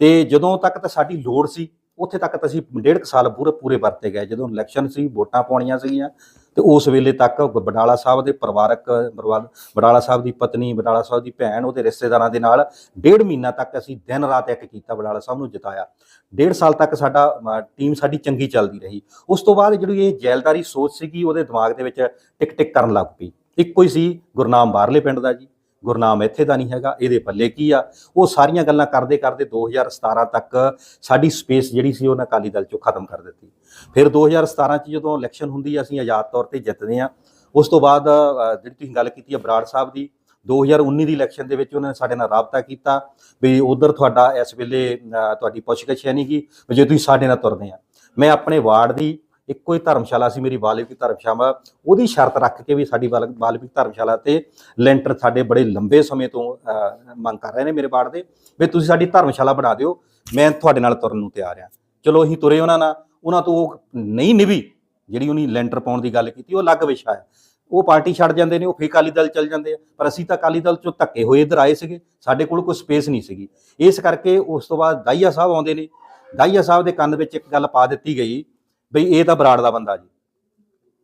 S1: ਤੇ ਜਦੋਂ ਤੱਕ ਤਾਂ ਸਾਡੀ ਲੋੜ ਸੀ ਉੱਥੇ ਤੱਕ ਤਾਂ ਅਸੀਂ ਡੇਢ ਕੁ ਸਾਲ ਪੂਰੇ ਪੂਰੇ ਵਰਤੇ ਗਏ। ਜਦੋਂ ਇਲੈਕਸ਼ਨ ਸੀ, ਵੋਟਾਂ ਪਾਉਣੀਆਂ ਸੀਗੀਆਂ, ਤੇ ਉਸ ਵੇਲੇ ਤੱਕ ਬਡਾਲਾ ਸਾਹਿਬ ਦੇ ਪਰਿਵਾਰਕ ਪਰਿਵਾਰ- ਬਡਾਲਾ ਸਾਹਿਬ ਦੀ ਪਤਨੀ, ਬਡਾਲਾ ਸਾਹਿਬ ਦੀ ਭੈਣ, ਉਹਦੇ ਰਿਸ਼ਤੇਦਾਰਾਂ ਦੇ ਨਾਲ ਡੇਢ ਮਹੀਨਾ ਤੱਕ ਅਸੀਂ ਦਿਨ ਰਾਤ ਇੱਕ ਕੀਤਾ ਬਡਾਲਾ ਸਾਹਿਬ ਨੂੰ ਜਿਤਾਇਆ। ਡੇਢ ਸਾਲ ਤੱਕ ਸਾਡਾ ਟੀਮ ਸਾਡੀ ਚੰਗੀ ਚੱਲਦੀ ਰਹੀ। ਉਸ ਤੋਂ ਬਾਅਦ ਜਿਹੜੀ ਇਹ ਜੈਲਦਾਰੀ ਸੋਚ ਸੀਗੀ, ਉਹਦੇ ਦਿਮਾਗ ਦੇ ਵਿੱਚ ਟਿਕ ਟਿਕ ਕਰਨ ਲੱਗ ਪਈ। ਇੱਕੋ ਹੀ ਸੀ ਗੁਰਨਾਮ ਬਾਹਰਲੇ ਪਿੰਡ ਦਾ ਜੀ। ਗੁਰਨਾਮ ਇੱਥੇ ਦਾ ਨਹੀਂ ਹੈਗਾ, ਇਹਦੇ ਪੱਲੇ ਕੀ ਆ? ਉਹ ਸਾਰੀਆਂ ਗੱਲਾਂ ਕਰਦੇ ਕਰਦੇ 2017 ਤੱਕ ਸਾਡੀ ਸਪੇਸ ਜਿਹੜੀ ਸੀ, ਉਹਨਾਂ ਅਕਾਲੀ ਦਲ ਚੋਂ ਖਤਮ ਕਰ ਦਿੱਤੀ। ਫਿਰ 2017 ਚ ਜਦੋਂ ਇਲੈਕਸ਼ਨ ਹੁੰਦੀ ਆ, ਅਸੀਂ ਆਜ਼ਾਦ ਤੌਰ ਤੇ ਜਿੱਤਦੇ ਆ। ਉਸ ਤੋਂ ਬਾਅਦ ਜਿਹੜੀ ਤੁਸੀਂ ਗੱਲ ਕੀਤੀ ਆ ਬਰਾੜ ਸਾਹਿਬ ਦੀ 2019 ਦੀ ਇਲੈਕਸ਼ਨ ਦੇ ਵਿੱਚ ਉਹਨਾਂ ਨੇ ਸਾਡੇ ਨਾਲ ਰਾਬਤਾ ਕੀਤਾ ਵੀ ਉਧਰ ਤੁਹਾਡਾ ਇਸ ਵੇਲੇ ਤੁਹਾਡੀ ਪੁੱਛਗਿੱਛ ਹੈ ਨਹੀਂ ਗੀ, ਵੀ ਜੇ ਤੁਸੀਂ ਸਾਡੇ ਨਾਲ ਤੁਰਦੇ ਆ। ਮੈਂ ਆਪਣੇ ਵਾਰਡ ਦੀ ਇੱਕੋ ਹੀ ਧਰਮਸ਼ਾਲਾ ਸੀ ਮੇਰੀ ਵਾਲਮੀਕੀ ਧਰਮਸ਼ਾਲਾ। ਉਹਦੀ ਸ਼ਰਤ ਰੱਖ ਕੇ ਵੀ ਸਾਡੀ ਵਾਲ- ਧਰਮਸ਼ਾਲਾ ਤੇ ਲੈਂਟਰ ਸਾਡੇ ਬੜੇ ਲੰਬੇ ਸਮੇਂ ਤੋਂ ਮੰਗ ਕਰ ਰਹੇ ਨੇ ਮੇਰੇ ਵਾਰਡ ਦੇ। ਵੀ ਤੁਸੀਂ ਸਾਡੀ ਧਰਮਸ਼ਾਲਾ ਬਣਾ ਦਿਓ, ਮੈਂ ਤੁਹਾਡੇ ਨਾਲ ਤੁਰਨ ਨੂੰ ਤਿਆਰ ਆ ਚਲੋ ਅਸੀਂ ਤੁਰੇ ਉਹਨਾਂ ਨਾਲ। ਉਹਨਾਂ ਤੋਂ ਉਹ ਨਹੀਂ ਨਿਭੀ, ਜਿਹੜੀ ਉਹਨੀ ਲੈਂਟਰ ਪਾਉਣ ਦੀ ਗੱਲ ਕੀਤੀ, ਉਹ ਅਲੱਗ ਵਿਸ਼ਾ ਹੈ। ਉਹ ਪਾਰਟੀ ਛੱਡ ਜਾਂਦੇ ਨੇ, ਉਹ ਫੇਰ ਅਕਾਲੀ ਦਲ ਚੱਲ ਜਾਂਦੇ ਆ। ਪਰ ਅਸੀਂ ਤਾਂ ਅਕਾਲੀ ਦਲ ਚੋਂ ਧੱਕੇ ਹੋਏ ਇੱਧਰ ਆਏ ਸੀਗੇ। ਸਾਡੇ ਕੋਲ ਕੋਈ ਸਪੇਸ ਨਹੀਂ ਸੀਗੀ। ਇਸ ਕਰਕੇ ਉਸ ਤੋਂ ਬਾਅਦ ਦਾਈਆ ਸਾਹਿਬ ਆਉਂਦੇ ਨੇ। ਦਾਈਆ ਸਾਹਿਬ ਦੇ ਕੰਨ ਵਿੱਚ ਇੱਕ ਗੱਲ ਪਾ ਦਿੱਤੀ ਗਈ। ਬਈ ਇਹ ਤਾਂ ਬਰਾੜ ਦਾ ਬੰਦਾ ਜੀ।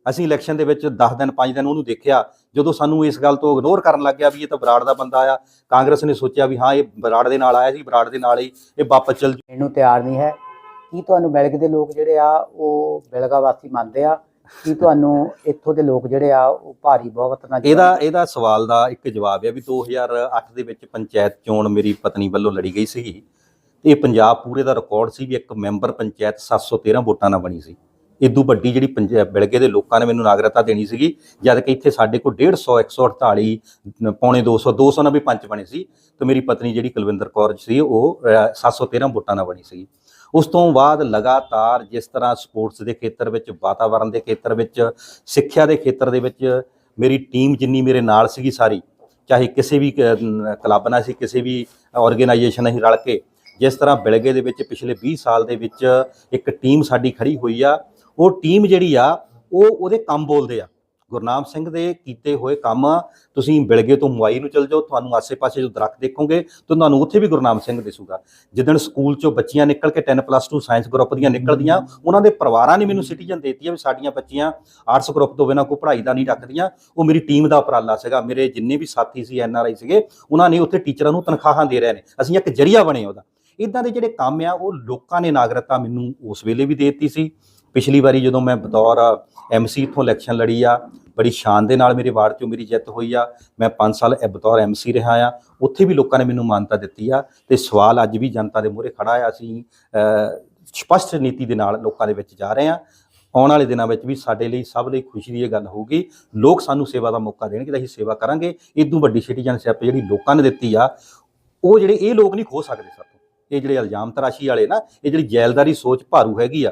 S1: ਅਸੀਂ ਇਲੈਕਸ਼ਨ ਦੇ ਵਿੱਚ 10 ਦਿਨ 5 ਦਿਨ ਉਹਨੂੰ ਦੇਖਿਆ ਜਦੋਂ ਸਾਨੂੰ ਇਸ ਗੱਲ ਤੋਂ ਇਗਨੋਰ ਕਰਨ ਲੱਗ ਗਿਆ ਵੀ ਇਹ ਤਾਂ ਬਰਾੜ ਦਾ ਬੰਦਾ ਆ ਕਾਂਗਰਸ ਨੇ ਸੋਚਿਆ ਵੀ ਹਾਂ ਇਹ ਬਰਾੜ ਦੇ ਨਾਲ ਆਇਆ ਸੀ ਬਰਾੜ ਦੇ ਨਾਲ ਹੀ ਇਹ ਵਾਪਸ ਚੱਲ
S2: ਇਹਨੂੰ ਤਿਆਰ ਨਹੀਂ ਹੈ। ਕੀ ਤੁਹਾਨੂੰ ਬਿਲਗ ਦੇ ਲੋਕ ਜਿਹੜੇ ਆ ਉਹ ਬਿਲਗਾ ਵਾਸੀ ਮੰਨਦੇ ਆ? ਕੀ ਤੁਹਾਨੂੰ ਇੱਥੋਂ ਦੇ ਲੋਕ ਜਿਹੜੇ ਆ ਉਹ ਭਾਰੀ ਬਹੁਤ ਨਾਲ
S1: ਇਹਦਾ ਇਹਦਾ ਸਵਾਲ ਦਾ ਇੱਕ ਜਵਾਬ ਹੈ ਵੀ 2008 ਦੇ ਵਿੱਚ ਪੰਚਾਇਤ ਚੋਣ ਮੇਰੀ ਪਤਨੀ ਵੱਲੋਂ ਲੜੀ ਗਈ ਸੀਗੀ। ਇਹ ਪੰਜਾਬ ਪੂਰੇ ਦਾ ਰਿਕਾਰਡ ਸੀ ਵੀ ਇੱਕ ਮੈਂਬਰ ਪੰਚਾਇਤ 713 ਵੋਟਾਂ ਨਾਲ ਬਣੀ ਸੀ। ਇਦੋਂ ਵੱਡੀ ਜਿਹੜੀ ਪੰਜਾਬ ਬਿਲਗੇ ਦੇ ਲੋਕਾਂ ਨੇ ਮੈਨੂੰ ਨਾਗਰਿਕਤਾ ਦੇਣੀ ਸੀਗੀ ਜਦ ਕਿ ਇੱਥੇ ਸਾਡੇ ਕੋਲ 150 148 ਨ- ਪੌਣੇ 200 200 ਨਾਲ ਵੀ ਪੰਚ ਬਣੇ ਸੀ ਤੇ ਮੇਰੀ ਪਤਨੀ ਜਿਹੜੀ ਕੁਲਵਿੰਦਰ ਕੌਰ ਸੀ ਉਹ ਅ, 713 ਵੋਟਾਂ ਨਾਲ ਬਣੀ ਸੀ ਉਸ ਤੋਂ ਬਾਅਦ ਲਗਾਤਾਰ ਜਿਸ ਤਰ੍ਹਾਂ ਸਪੋਰਟਸ ਦੇ ਖੇਤਰ ਵਿੱਚ ਵਾਤਾਵਰਣ ਦੇ ਖੇਤਰ ਵਿੱਚ ਸਿੱਖਿਆ ਦੇ ਖੇਤਰ ਦੇ ਵਿੱਚ ਮੇਰੀ ਟੀਮ ਜਿੰਨੀ ਮੇਰੇ ਨਾਲ ਸੀਗੀ ਸਾਰੀ ਚਾਹੇ ਕਿਸੇ ਵੀ ਕ- ਕਲੱਬ ਨਾਲ ਸੀ ਕਿਸੇ ਵੀ ਆਰਗੇਨਾਈਜੇਸ਼ਨ ਨਾਲ ਹੀ ਰਲ ਕੇ ਜਿਸ ਤਰ੍ਹਾਂ ਬਿਲਗੇ ਦੇ ਵਿੱਚ ਪਿਛਲੇ 20 ਸਾਲ ਦੇ ਵਿੱਚ ਇੱਕ ਟੀਮ ਸਾਡੀ ਖੜੀ ਹੋਈ ਆ, ਉਹ ਟੀਮ ਜਿਹੜੀ ਆ, ਉਹ ਉਹਦੇ ਕੰਮ ਬੋਲਦੇ ਆ। ਗੁਰਨਾਮ ਸਿੰਘ ਦੇ ਕੀਤੇ ਹੋਏ ਕੰਮ, ਤੁਸੀਂ ਬਿਲਗੇ ਤੋਂ ਮੁਆਈ ਨੂੰ ਚਲ ਜਾਓ, ਤੁਹਾਨੂੰ ਆਸੇ-ਪਾਸੇ ਜੋ ਦਰਖਤ ਦੇਖੋਗੇ, ਤਾਂ ਤੁਹਾਨੂੰ ਉੱਥੇ ਵੀ ਗੁਰਨਾਮ ਸਿੰਘ ਦਿਸੂਗਾ। ਜਿੱਦਣ ਸਕੂਲ ਚੋਂ ਬੱਚੀਆਂ ਨਿਕਲ ਕੇ 10+2 ਸਾਇੰਸ ਗਰੁੱਪ ਦੀਆਂ ਨਿਕਲਦੀਆਂ, ਉਹਨਾਂ ਦੇ ਪਰਿਵਾਰਾਂ ਨੇ ਮੈਨੂੰ ਸਿਟੀਜ਼ਨ ਦੇਤੀ ਆ ਵੀ ਸਾਡੀਆਂ ਬੱਚੀਆਂ ਆਰਟਸ ਗਰੁੱਪ ਤੋਂ ਬਿਨਾਂ ਕੋਈ ਪੜ੍ਹਾਈ ਦਾ ਨਹੀਂ ਰੱਖਦੀਆਂ। ਉਹ ਮੇਰੀ ਟੀਮ ਦਾ ਉਪਰਾਲਾ ਸੀਗਾ। ਮੇਰੇ ਜਿੰਨੇ ਵੀ ਸਾਥੀ ਸੀ ਐਨਆਰਆਈ ਸੀਗੇ, ਉਹਨਾਂ ਨੇ ਉੱਥੇ ਟੀਚਰਾਂ ਨੂੰ ਤਨਖਾਹਾਂ ਦੇ ਰਹੇ ਨੇ। ਅਸੀਂ ਇੱਕ ਜਰੀਆ ਬਣੇ ਉਹਦਾ। ਇਦਾਂ ਦੇ ਜਿਹੜੇ ਕੰਮ ਆ ਉਹ ਲੋਕਾਂ ਨੇ ਨਾਗਰਿਕਤਾ ਮੈਨੂੰ ਉਸ ਵੇਲੇ ਵੀ ਦੇ ਦਿੱਤੀ ਸੀ। ਪਿਛਲੀ ਵਾਰੀ ਜਦੋਂ ਮੈਂ ਬਤੌਰ ਐਮਸੀ ਇਥੋਂ ਇਲੈਕਸ਼ਨ ਲੜੀ ਆ ਬੜੀ ਸ਼ਾਨ ਦੇ ਨਾਲ ਮੇਰੇ ਵਾਰਡ ਚੋਂ ਮੇਰੀ ਜਿੱਤ ਹੋਈ ਆ। ਮੈਂ 5 ਸਾਲ ਇਹ ਬਤੌਰ ਐਮਸੀ ਰਿਹਾ ਆ। ਉੱਥੇ ਵੀ ਲੋਕਾਂ ਨੇ ਮੈਨੂੰ ਮਾਨਤਾ ਦਿੱਤੀ ਆ ਤੇ ਸਵਾਲ ਅੱਜ ਵੀ ਜਨਤਾ ਦੇ ਮੂਹਰੇ ਖੜਾ ਆ। ਅਸੀਂ ਅ, ਸਪਸ਼ਟ ਨੀਤੀ ਦੇ ਨਾਲ ਲੋਕਾਂ ਦੇ ਵਿੱਚ ਜਾ ਰਹੇ ਆ। ਆਉਣ ਵਾਲੇ ਦਿਨਾਂ ਵਿੱਚ ਵੀ ਸਾਡੇ ਲਈ ਸਭ ਲਈ ਖੁਸ਼ੀ ਦੀ ਇਹ ਗੱਲ ਹੋਊਗੀ। ਲੋਕ ਸਾਨੂੰ ਸੇਵਾ ਦਾ ਮੌਕਾ ਦੇਣਗੇ ਤਾਂ ਅਸੀਂ ਸੇਵਾ ਕਰਾਂਗੇ। ਇਦੋਂ ਵੱਡੀ ਸਿਟੀਜ਼ਨਸ਼ਿਪ ਜਿਹੜੀ ਲੋਕਾਂ ਨੇ ਦਿੱਤੀ ਆ ਉਹ ਜਿਹੜੇ ਇਹ ਲੋਕ ਨਹੀਂ ਖੋ ਸਕਦੇ ਸਾਤੋਂ ਇਹ ਜਿਹੜੇ ਇਲਜ਼ਾਮ ਤਰਾਸ਼ੀ ਵਾਲੇ ਨਾ, ਇਹ ਜਿਹੜੀ ਜੈਲਦਾਰੀ ਸੋਚ ਭਾਰੂ ਹੈਗੀ ਆ,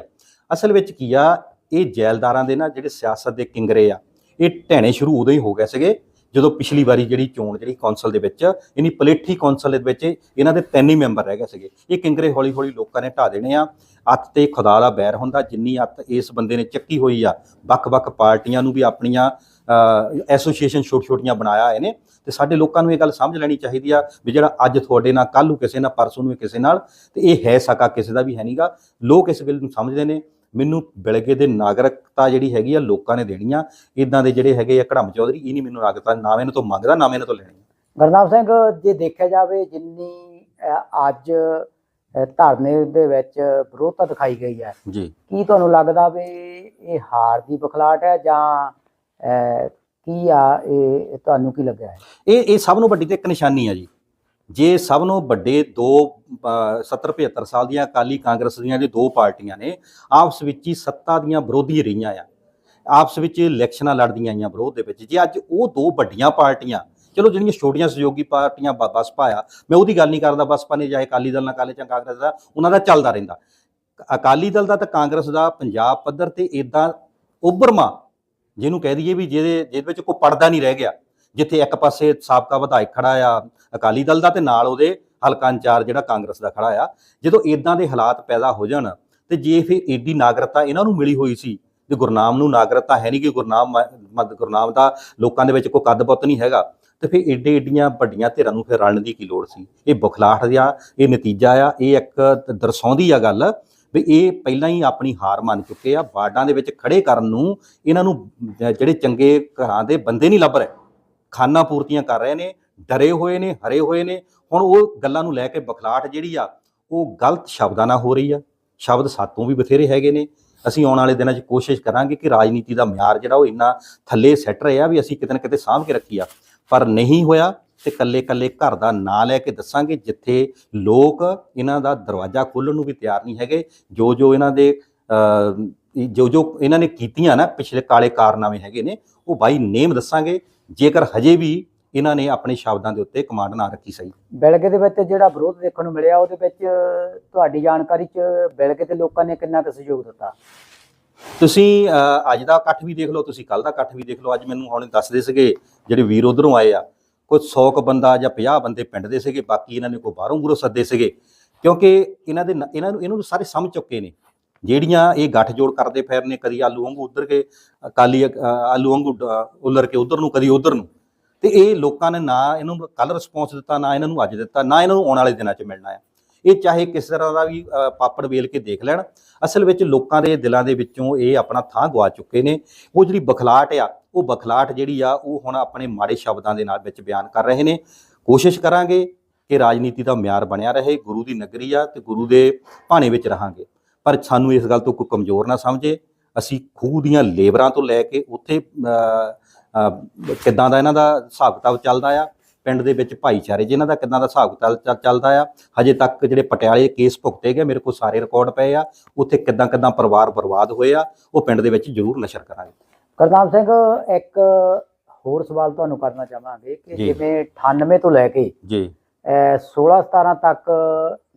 S1: ਅਸਲ ਵਿੱਚ ਕੀ ਆ, ਇਹ ਜੈਲਦਾਰਾਂ ਦੇ ਨਾ ਜਿਹੜੇ ਸਿਆਸਤ ਦੇ ਕਿੰਗਰੇ ਆ, ਇਹ ਢਹਿਣੇ ਸ਼ੁਰੂ ਉਦੋਂ ਹੀ ਹੋ ਗਏ ਸੀਗੇ, ਜਦੋਂ ਪਿਛਲੀ ਵਾਰੀ ਜਿਹੜੀ ਚੋਣ ਜਿਹੜੀ ਕੌਂਸਲ ਦੇ ਵਿੱਚ ਇਨੀ ਪਲੇਠੀ ਕੌਂਸਲ ਦੇ ਵਿੱਚ ਇਹਨਾਂ ਦੇ ਤਿੰਨ ਹੀ ਮੈਂਬਰ ਰਹਿ ਗਏ ਸੀਗੇ। ਇਹ ਕਿੰਗਰੇ ਹੌਲੀ ਹੌਲੀ ਲੋਕਾਂ ਨੇ ਢਾ ਦੇਣੇ ਆ, ਅੱਤ ਤੇ ਖੁਦਾ ਦਾ ਬੈਰ ਹੁੰਦਾ, ਜਿੰਨੀ ਅੱਤ ਇਸ ਬੰਦੇ ਨੇ ਚੱਕੀ ਹੋਈ ਆ, ਵੱਖ-ਵੱਖ ਪਾਰਟੀਆਂ ਨੂੰ ਵੀ ਆਪਣੀਆਂ ਐਸੋਸੀਏਸ਼ਨ ਛੋਟ-ਛੋਟੀਆਂ ਬਣਾਇਆ ਆਏ ਨੇ ਤੇ ਸਾਡੇ ਲੋਕਾਂ ਨੂੰ ਇਹ ਗੱਲ ਸਮਝ ਲੈਣੀ ਚਾਹੀਦੀ ਆ ਵੀ ਜਿਹੜਾ ਅੱਜ ਤੁਹਾਡੇ ਨਾਲ ਕੱਲ ਨੂੰ ਕਿਸੇ ਨਾਲ ਪਰਸੋਂ ਨੂੰ ਕਿਸੇ ਨਾਲ ਤੇ ਇਹ ਹੈ ਸਕਾ ਕਿਸੇ ਦਾ ਵੀ ਹੈ ਨਹੀਂਗਾ ਲੋਕ ਇਸ ਗੱਲ ਨੂੰ ਸਮਝਦੇ ਨੇ। ਮੈਨੂੰ ਬਿਲਗੇ ਦੇ ਨਾਗਰਿਕਤਾ ਜਿਹੜੀ ਹੈਗੀ ਆ ਲੋਕਾਂ ਨੇ ਦੇਣੀ ਆ। ਇਦਾਂ ਦੇ ਜਿਹੜੇ ਹੈਗੇ ਆ ਕੜਮ ਚੌਧਰੀ ਇਹ ਨਹੀਂ ਮੈਨੂੰ ਨਾਗਰਿਕਤਾ ਨਾ ਇਹਨਾਂ ਤੋਂ ਮੰਗਦਾ ਨਾ ਮੈਂ ਇਹਨਾਂ ਤੋਂ ਲੈਣੀ।
S2: ਗੁਰਨਾਮ ਸਿੰਘ ਜੇ ਦੇਖਿਆ ਜਾਵੇ ਜਿੰਨੀ ਅੱਜ ਧਰਨੇ ਦੇ ਵਿੱਚ ਵਿਰੋਧਤਾ ਦਿਖਾਈ ਗਈ ਹੈ
S1: ਜੀ।
S2: ਕੀ ਤੁਹਾਨੂੰ ਲੱਗਦਾ ਵੀ ਇਹ ਹਾਰ ਦੀ ਬਖਲਾਟ ਹੈ ਜਾਂ ਕੀ ਆ, ਇਹ ਤੁਹਾਨੂੰ ਕੀ ਲੱਗਿਆ ਹੈ?
S1: ਇਹ ਇਹ ਸਭ ਨੂੰ ਵੱਡੀ ਤੇ ਇੱਕ ਨਿਸ਼ਾਨੀ ਆ ਜੀ। ਜੇ ਸਭ ਨੂੰ ਵੱਡੇ ਦੋ 70 75 ਸਾਲ ਦੀਆਂ ਅਕਾਲੀ ਕਾਂਗਰਸ ਦੀਆਂ ਜੇ ਦੋ ਪਾਰਟੀਆਂ ਨੇ, ਆਪਸ ਵਿੱਚ ਹੀ ਸੱਤਾ ਦੀਆਂ ਵਿਰੋਧੀ ਰਹੀਆਂ ਆ। ਆਪਸ ਵਿੱਚ ਇਲੈਕਸ਼ਨਾਂ ਲੜਦੀਆਂ ਆਈਆਂ ਵਿਰੋਧ ਦੇ ਵਿੱਚ। ਜੇ ਅੱਜ ਉਹ ਦੋ ਵੱਡੀਆਂ ਪਾਰਟੀਆਂ, ਚਲੋ ਜਿਹੜੀਆਂ ਛੋਟੀਆਂ ਸਹਿਯੋਗੀ ਪਾਰਟੀਆਂ ਬਸਪਾ ਆ, ਮੈਂ ਉਹਦੀ ਗੱਲ ਨਹੀਂ ਕਰਦਾ ਬਸਪਾ ਨੇ, ਚਾਹੇ ਅਕਾਲੀ ਦਲ ਨਾਲ ਕਾਲੇ ਜਾਂ ਕਾਂਗਰਸ ਦਾ, ਉਹਨਾਂ ਦਾ ਚੱਲਦਾ ਰਹਿੰਦਾ। ਅਕਾਲੀ ਦਲ ਦਾ ਤਾਂ ਕਾਂਗਰਸ ਦਾ ਪੰਜਾਬ ਪੱਧਰ ਤੇ ਇਦਾਂ ਉਭਰਮਾ ਜਿਹਨੂੰ ਕਹਿ ਦਈਏ ਵੀ ਜਿਹਦੇ ਜਿਹਦੇ ਵਿੱਚ ਕੋਈ ਪੜਦਾ ਨਹੀਂ ਰਹਿ ਗਿਆ, ਜਿੱਥੇ ਇੱਕ ਪਾਸੇ ਸਾਬਕਾ ਵਿਧਾਇਕ ਖੜਾ ਆ, ਅਕਾਲੀ ਦਲ ਦਾ ਤੇ ਨਾਲ ਉਹਦੇ ਹਲਕਾ ਇੰਚਾਰਜ ਜਿਹੜਾ ਕਾਂਗਰਸ ਦਾ ਖੜਾ ਆ, ਜਦੋਂ ਇਦਾਂ ਦੇ ਹਾਲਾਤ ਪੈਦਾ ਹੋ ਜਾਣ ਤੇ ਜੇ ਫਿਰ ਏਡੀ ਨਾਗਰਿਕਤਾ ਇਹਨਾਂ ਨੂੰ ਮਿਲੀ ਹੋਈ ਸੀ ਤੇ ਗੁਰਨਾਮ ਨੂੰ ਨਾਗਰਿਕਤਾ ਹੈ ਨਹੀਂ ਕਿ ਗੁਰਨਾਮ ਗੁਰਨਾਮ ਦਾ ਲੋਕਾਂ ਦੇ ਵਿੱਚ ਕੋਈ ਕੱਦ-ਬੁੱਤ ਨਹੀਂ ਹੈਗਾ, ਤੇ ਫਿਰ ਏਡੇ ਏਡੀਆਂ ਵੱਡੀਆਂ ਧਿਰਾਂ ਨੂੰ ਫਿਰ ਰਲਣ ਦੀ ਕੀ ਲੋੜ ਸੀ? ਇਹ ਬੁਖਲਾਹਟ ਦਾ ਇਹ ਨਤੀਜਾ ਆ, ਇਹ ਇੱਕ ਦਰਸਾਉਂਦੀ ਆ ਗੱਲ ਵੀ ਇਹ ਪਹਿਲਾਂ ਹੀ ਆਪਣੀ ਹਾਰ ਮੰਨ ਚੁੱਕੇ ਆ, ਵਾਰਡਾਂ ਦੇ ਵਿੱਚ ਖੜੇ ਕਰਨ ਨੂੰ ਇਹਨਾਂ ਨੂੰ ਜਿਹੜੇ ਚੰਗੇ ਘਰਾਂ ਦੇ ਬੰਦੇ ਨਹੀਂ ਲੱਭ ਰਹੇ। ਖਾਨਾ ਪੂਰਤੀਆਂ ਕਰ ਰਹੇ ਨੇ, ਡਰੇ ਹੋਏ ਨੇ, ਹਰੇ ਹੋਏ ਨੇ। ਹੁਣ ਉਹ ਗੱਲਾਂ ਨੂੰ ਲੈ ਕੇ ਬਖਲਾਟ ਜਿਹੜੀ ਆ, ਉਹ ਗਲਤ ਸ਼ਬਦਾਂ ਨਾਲ ਹੋ ਰਹੀ ਆ। ਸ਼ਬਦ ਸਾਤੋਂ ਵੀ ਬਥੇਰੇ ਹੈਗੇ ਨੇ। ਅਸੀਂ ਆਉਣ ਵਾਲੇ ਦਿਨਾਂ 'ਚ ਕੋਸ਼ਿਸ਼ ਕਰਾਂਗੇ ਕਿ ਰਾਜਨੀਤੀ ਦਾ ਮਿਆਰ ਜਿਹੜਾ ਉਹ ਇੰਨਾ ਥੱਲੇ ਸੈੱਟ ਰਿਹਾ ਵੀ ਅਸੀਂ ਕਿਤੇ ਨਾ ਕਿਤੇ ਸਾਂਭ ਕੇ ਰੱਖੀ ਆ ਪਰ ਨਹੀਂ ਹੋਇਆ। ਤੇ ਕੱਲੇ ਕੱਲੇ ਘਰ ਦਾ ਨਾਂ ਲੈ ਕੇ ਦੱਸਾਂਗੇ ਜਿੱਥੇ ਲੋਕ ਇਹਨਾਂ ਦਾ ਦਰਵਾਜ਼ਾ ਖੋਲ੍ਹਣ ਨੂੰ ਵੀ ਤਿਆਰ ਨਹੀਂ ਹੈਗੇ। ਜੋ ਜੋ ਇਹਨਾਂ ਦੇ ਜੋ ਜੋ ਇਹਨਾਂ ਨੇ ਕੀਤੀਆਂ ਨਾ ਪਿਛਲੇ ਕਾਲੇ ਕਾਰਨਾਮੇ ਹੈਗੇ ਨੇ ਉਹ ਬਾਈ ਨੇਮ ਦੱਸਾਂਗੇ। ਜੇਕਰ ਹਜੇ ਵੀ ਇਹਨਾਂ ਨੇ ਆਪਣੇ ਸ਼ਬਦਾਂ ਦੇ ਉੱਤੇ ਕਮਾਂਡ ਨਾ ਰੱਖੀ ਸਹੀ।
S2: ਬਿਲਗੇ ਦੇ ਵਿੱਚ ਜਿਹੜਾ ਵਿਰੋਧ ਦੇਖਣ ਨੂੰ ਮਿਲਿਆ ਉਹਦੇ ਵਿੱਚ ਤੁਹਾਡੀ ਜਾਣਕਾਰੀ 'ਚ ਬਿਲਗੇ ਦੇ ਲੋਕਾਂ ਨੇ ਕਿੰਨਾ ਕੁ ਸਹਿਯੋਗ ਦਿੱਤਾ?
S1: ਤੁਸੀਂ ਅੱਜ ਦਾ ਇਕੱਠ ਵੀ ਦੇਖ ਲਓ ਤੁਸੀਂ ਕੱਲ ਦਾ ਇਕੱਠ ਵੀ ਦੇਖ ਲਓ। ਅੱਜ ਮੈਨੂੰ ਹੁਣ ਦੱਸਦੇ ਸੀਗੇ ਜਿਹੜੇ ਵੀਰ ਉਧਰੋਂ ਆਏ ਆ ਕੋਈ 100 ਕ ਬੰਦਾ ਜਾਂ 50 ਬੰਦੇ ਪਿੰਡ ਦੇ ਸੀਗੇ ਬਾਕੀ ਇਹਨਾਂ ਨੇ ਕੋਈ ਬਾਹਰੋਂ ਬੁਰੋਂ ਸੱਦੇ ਸੀਗੇ। ਕਿਉਂਕਿ ਇਹਨਾਂ ਦੇ ਨ- ਇਹਨਾਂ ਨੂੰ ਇਹਨਾਂ ਨੂੰ ਸਾਰੇ ਸਮਝ ਚੁੱਕੇ ਨੇ। ਜਿਹੜੀਆਂ ਇਹ ਗੱਠਜੋੜ ਕਰਦੇ ਫਿਰ ਨੇ ਕਦੀ ਆਲੂ ਵਾਂਗੂ ਉਧਰ ਕੇ ਕਾਲੀ ਅ, ਆਲੂ ਵਾਂਗੂ ਡ- ਉਲਰ ਕੇ ਉਧਰ ਨੂੰ ਕਦੀ ਉਧਰ ਨੂੰ। ਤੇ ਇਹ ਲੋਕਾਂ ਨੇ ਨਾ ਇਹਨੂੰ ਕੱਲ ਰਿਸਪੌਂਸ ਦਿੱਤਾ ਨਾ ਇਹਨਾਂ ਨੂੰ ਅੱਜ ਦਿੱਤਾ ਨਾ ਇਹਨਾਂ ਨੂੰ ਆਉਣ ਵਾਲੇ ਦਿਨਾਂ 'ਚ ਮਿਲਣਾ ਹੈ ਇਹ ਚਾਹੇ ਕਿਸ ਤਰ੍ਹਾਂ ਦਾ ਵੀ ਪਾਪੜ ਵੇਲ ਕੇ ਦੇਖ ਲੈਣ ਅਸਲ ਵਿੱਚ ਲੋਕਾਂ ਦੇ ਦਿਲਾਂ ਦੇ ਵਿੱਚੋਂ ਇਹ ਆਪਣਾ ਥਾਂ ਗਵਾ ਚੁੱਕੇ ਨੇ। ਉਹ ਜਿਹੜੀ ਬਖਲਾਟ ਆ ਉਹ ਬਖਲਾਟ ਜਿਹੜੀ ਆ, ਉਹ ਹੁਣ ਆਪਣੇ ਮਾੜੇ ਸ਼ਬਦਾਂ ਦੇ ਨਾਲ ਵਿੱਚ ਬਿਆਨ ਕਰ ਰਹੇ ਨੇ। ਕੋਸ਼ਿਸ਼ ਕਰਾਂਗੇ ਕਿ ਰਾਜਨੀਤੀ ਦਾ ਮਿਆਰ ਬਣਿਆ ਰਹੇ, ਗੁਰੂ ਦੀ ਨਗਰੀ ਆ ਤੇ ਗੁਰੂ ਦੇ ਭਾਣੇ ਵਿੱਚ ਰਹਾਂਗੇ। ਪਰ ਸਾਨੂੰ ਇਸ ਗੱਲ ਤੋਂ ਕੋਈ ਕਮਜ਼ੋਰ ਨਾ ਸਮਝੇ। ਅਸੀਂ ਖੂਹ ਦੀਆਂ ਲੇਬਰਾਂ ਤੋਂ ਲੈ ਕੇ ਉੱਥੇ ਕਿੱਦਾਂ ਦਾ ਇਹਨਾਂ ਦਾ ਹਿਸਾਬ ਕਿਤਾਬ ਚੱਲਦਾ ਆ, ਪਿੰਡ ਦੇ ਵਿੱਚ ਭਾਈਚਾਰੇ ਜਿਹਨਾਂ ਦਾ ਕਿੱਦਾਂ ਦਾ ਹਿਸਾਬ ਕਿਤਾਬ ਚੱਲ- ਚੱਲਦਾ ਆ, ਹਜੇ ਤੱਕ ਜਿਹੜੇ ਪਟਿਆਲੇ ਕੇਸ ਭੁਗਤੇ ਗਏ, ਮੇਰੇ ਕੋਲ ਸਾਰੇ ਰਿਕਾਰਡ ਪਏ ਆ, ਉੱਥੇ ਕਿੱਦਾਂ ਕਿੱਦਾਂ ਪਰਿਵਾਰ ਬਰਬਾਦ ਹੋਏ ਆ, ਉਹ ਪਿੰਡ ਦੇ ਵਿੱਚ ਜ਼ਰੂਰ ਨਸ਼ਰ ਕਰਾਂਗੇ।
S2: ਕਰਨਾਮ ਸਿੰਘ ਇੱਕ ਹੋਰ ਸਵਾਲ ਤੁਹਾਨੂੰ ਕਰਨਾ ਚਾਹਾਂਗੇ ਕਿ
S1: ਜੀ।
S2: ਜਿਵੇਂ 98 ਤੋਂ ਲੈ ਕੇ
S1: ਜੀ।
S2: ਅਹ 16 17 ਤੱਕ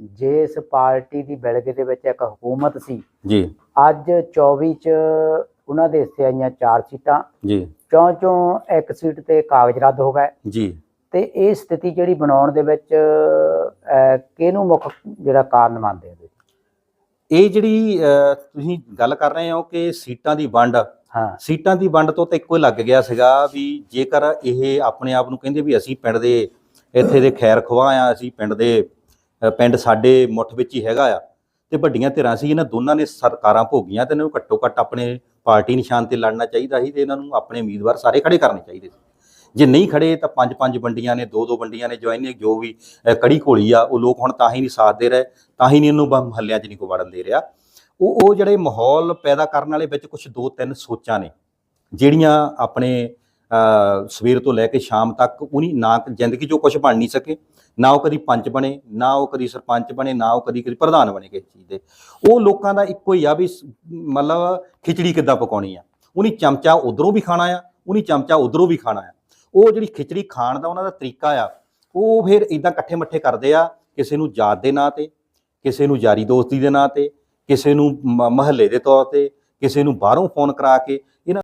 S2: ਜਿਸ ਪਾਰਟੀ ਦੀ ਬਿਲਗੇ ਦੇ ਵਿੱਚ ਇੱਕ ਹਕੂਮਤ ਸੀ
S1: ਜੀ।
S2: ਅੱਜ 24 ਚ ਉਹਨਾਂ ਦੇ ਹਿੱਸੇ ਆਈਆਂ ਚਾਰ ਸੀਟਾਂ।
S1: ਜੀ।
S2: ਚੌਂ ਚੋਂ ਇੱਕ ਸੀਟ ਤੇ ਕਾਗਜ਼ ਰੱਦ ਹੋ ਗਏ।
S1: ਜੀ।
S2: ਤੇ ਇਹ ਸਥਿਤੀ ਜਿਹੜੀ ਬਣਾਉਣ ਦੇ ਵਿੱਚ ਅਹ, ਕਿਹਨੂੰ ਮੁੱਖ ਜਿਹੜਾ ਕਾਰਨ ਮੰਨਦੇ ਹੋ ਤੁਸੀਂ?
S1: ਇਹ ਜਿਹੜੀ ਅ, ਤੁਸੀਂ ਗੱਲ ਕਰ ਰਹੇ ਹੋ ਕਿ ਸੀਟਾਂ ਦੀ ਵੰਡ
S2: ਹਾਂ,
S1: ਸੀਟਾਂ ਦੀ ਵੰਡ ਤੋਂ ਤਾਂ ਇੱਕੋ ਹੀ ਲੱਗ ਗਿਆ ਸੀਗਾ ਵੀ ਜੇਕਰ ਇਹ ਆਪਣੇ ਆਪ ਨੂੰ ਕਹਿੰਦੇ ਵੀ ਅਸੀਂ ਪਿੰਡ ਦੇ ਇੱਥੇ ਦੇ ਖੈਰ ਖਵਾ ਆ, ਅਸੀਂ ਪਿੰਡ ਦੇ ਪਿੰਡ ਸਾਡੇ ਮੁੱਠ ਵਿੱਚ ਹੀ ਹੈਗਾ ਆ ਤੇ ਵੱਡੀਆਂ ਧਿਰਾਂ ਸੀ, ਇਹਨਾਂ ਦੋਨਾਂ ਨੇ ਸਰਕਾਰਾਂ ਭੋਗੀਆਂ ਤੇ ਇਹਨਾਂ ਨੂੰ ਘੱਟੋ ਘੱਟ ਆਪਣੇ ਪਾਰਟੀ ਨਿਸ਼ਾਨ ਤੇ ਲੜਨਾ ਚਾਹੀਦਾ ਸੀ ਤੇ ਇਹਨਾਂ ਨੂੰ ਆਪਣੇ ਉਮੀਦਵਾਰ ਸਾਰੇ ਖੜੇ ਕਰਨੇ ਚਾਹੀਦੇ ਸੀ। ਜੇ ਨਹੀਂ ਖੜੇ ਤਾਂ ਪੰਜ ਪੰਜ ਵੰਡੀਆਂ ਨੇ, ਦੋ ਦੋ ਵੰਡੀਆਂ ਨੇ ਜੁਆਇਨ ਨੇ ਜੋ ਵੀ ਕੜੀ ਘੋਲੀ ਆ, ਉਹ ਲੋਕ ਹੁਣ ਤਾਂ ਹੀ ਨਹੀਂ ਸਾਥ ਦੇ ਰਹੇ, ਤਾਂ ਹੀ ਨਹੀਂ ਇਹਨੂੰ ਬ- ਮਹੱਲਿਆਂ 'ਚ ਨਹੀਂ ਕੋ ਵੜਨ ਦੇ ਰਿਹਾ। ਉਹ ਉਹ ਜਿਹੜੇ ਮਾਹੌਲ ਪੈਦਾ ਕਰਨ ਵਾਲੇ ਵਿੱਚ ਕੁਝ ਦੋ ਤਿੰਨ ਸੋਚਾਂ ਨੇ, ਜਿਹੜੀਆਂ ਆਪਣੇ ਸਵੇਰ ਤੋਂ ਲੈ ਕੇ ਸ਼ਾਮ ਤੱਕ ਉਹਨੀ ਨਾ ਜ਼ਿੰਦਗੀ 'ਚੋਂ ਕੁਝ ਬਣ ਨਹੀਂ ਸਕੇ, ਨਾ ਉਹ ਕਦੀ ਪੰਚ ਬਣੇ, ਨਾ ਉਹ ਕਦੀ ਸਰਪੰਚ ਬਣੇ, ਨਾ ਉਹ ਕਦੀ ਕਦੀ ਪ੍ਰਧਾਨ ਬਣੇ ਕਿਸੇ ਚੀਜ਼ ਦੇ। ਉਹ ਲੋਕਾਂ ਦਾ ਇੱਕੋ ਹੀ ਆ ਵੀ ਮਤਲਬ ਖਿਚੜੀ ਕਿੱਦਾਂ ਪਕਾਉਣੀ ਆ। ਉਹਨੀ ਚਮਚਾ ਉਧਰੋਂ ਵੀ ਖਾਣਾ ਆ, ਉਹਨੀ ਚਮਚਾ ਉਧਰੋਂ ਵੀ ਖਾਣਾ ਆ। ਉਹ ਜਿਹੜੀ ਖਿਚੜੀ ਖਾਣ ਦਾ ਉਹਨਾਂ ਦਾ ਤਰੀਕਾ ਆ, ਉਹ ਫਿਰ ਇਦਾਂ ਇਕੱਠੇ ਮੱਠੇ ਕਰਦੇ ਆ, ਕਿਸੇ ਨੂੰ ਜਾਤ ਦੇ ਨਾਂ ਤੇ, ਕਿਸੇ ਨੂੰ ਯਾਰੀ ਦੋਸਤੀ ਦੇ ਨਾਂ ਤੇ ਕਿਸੇ ਨੂੰ ਮਹੱਲੇ ਦੇ ਤੌਰ ਤੇ ਕਿਸੇ ਨੂੰ ਬਾਹਰੋਂ ਫੋਨ ਕਰਾ ਕੇ ਇਹਨਾਂ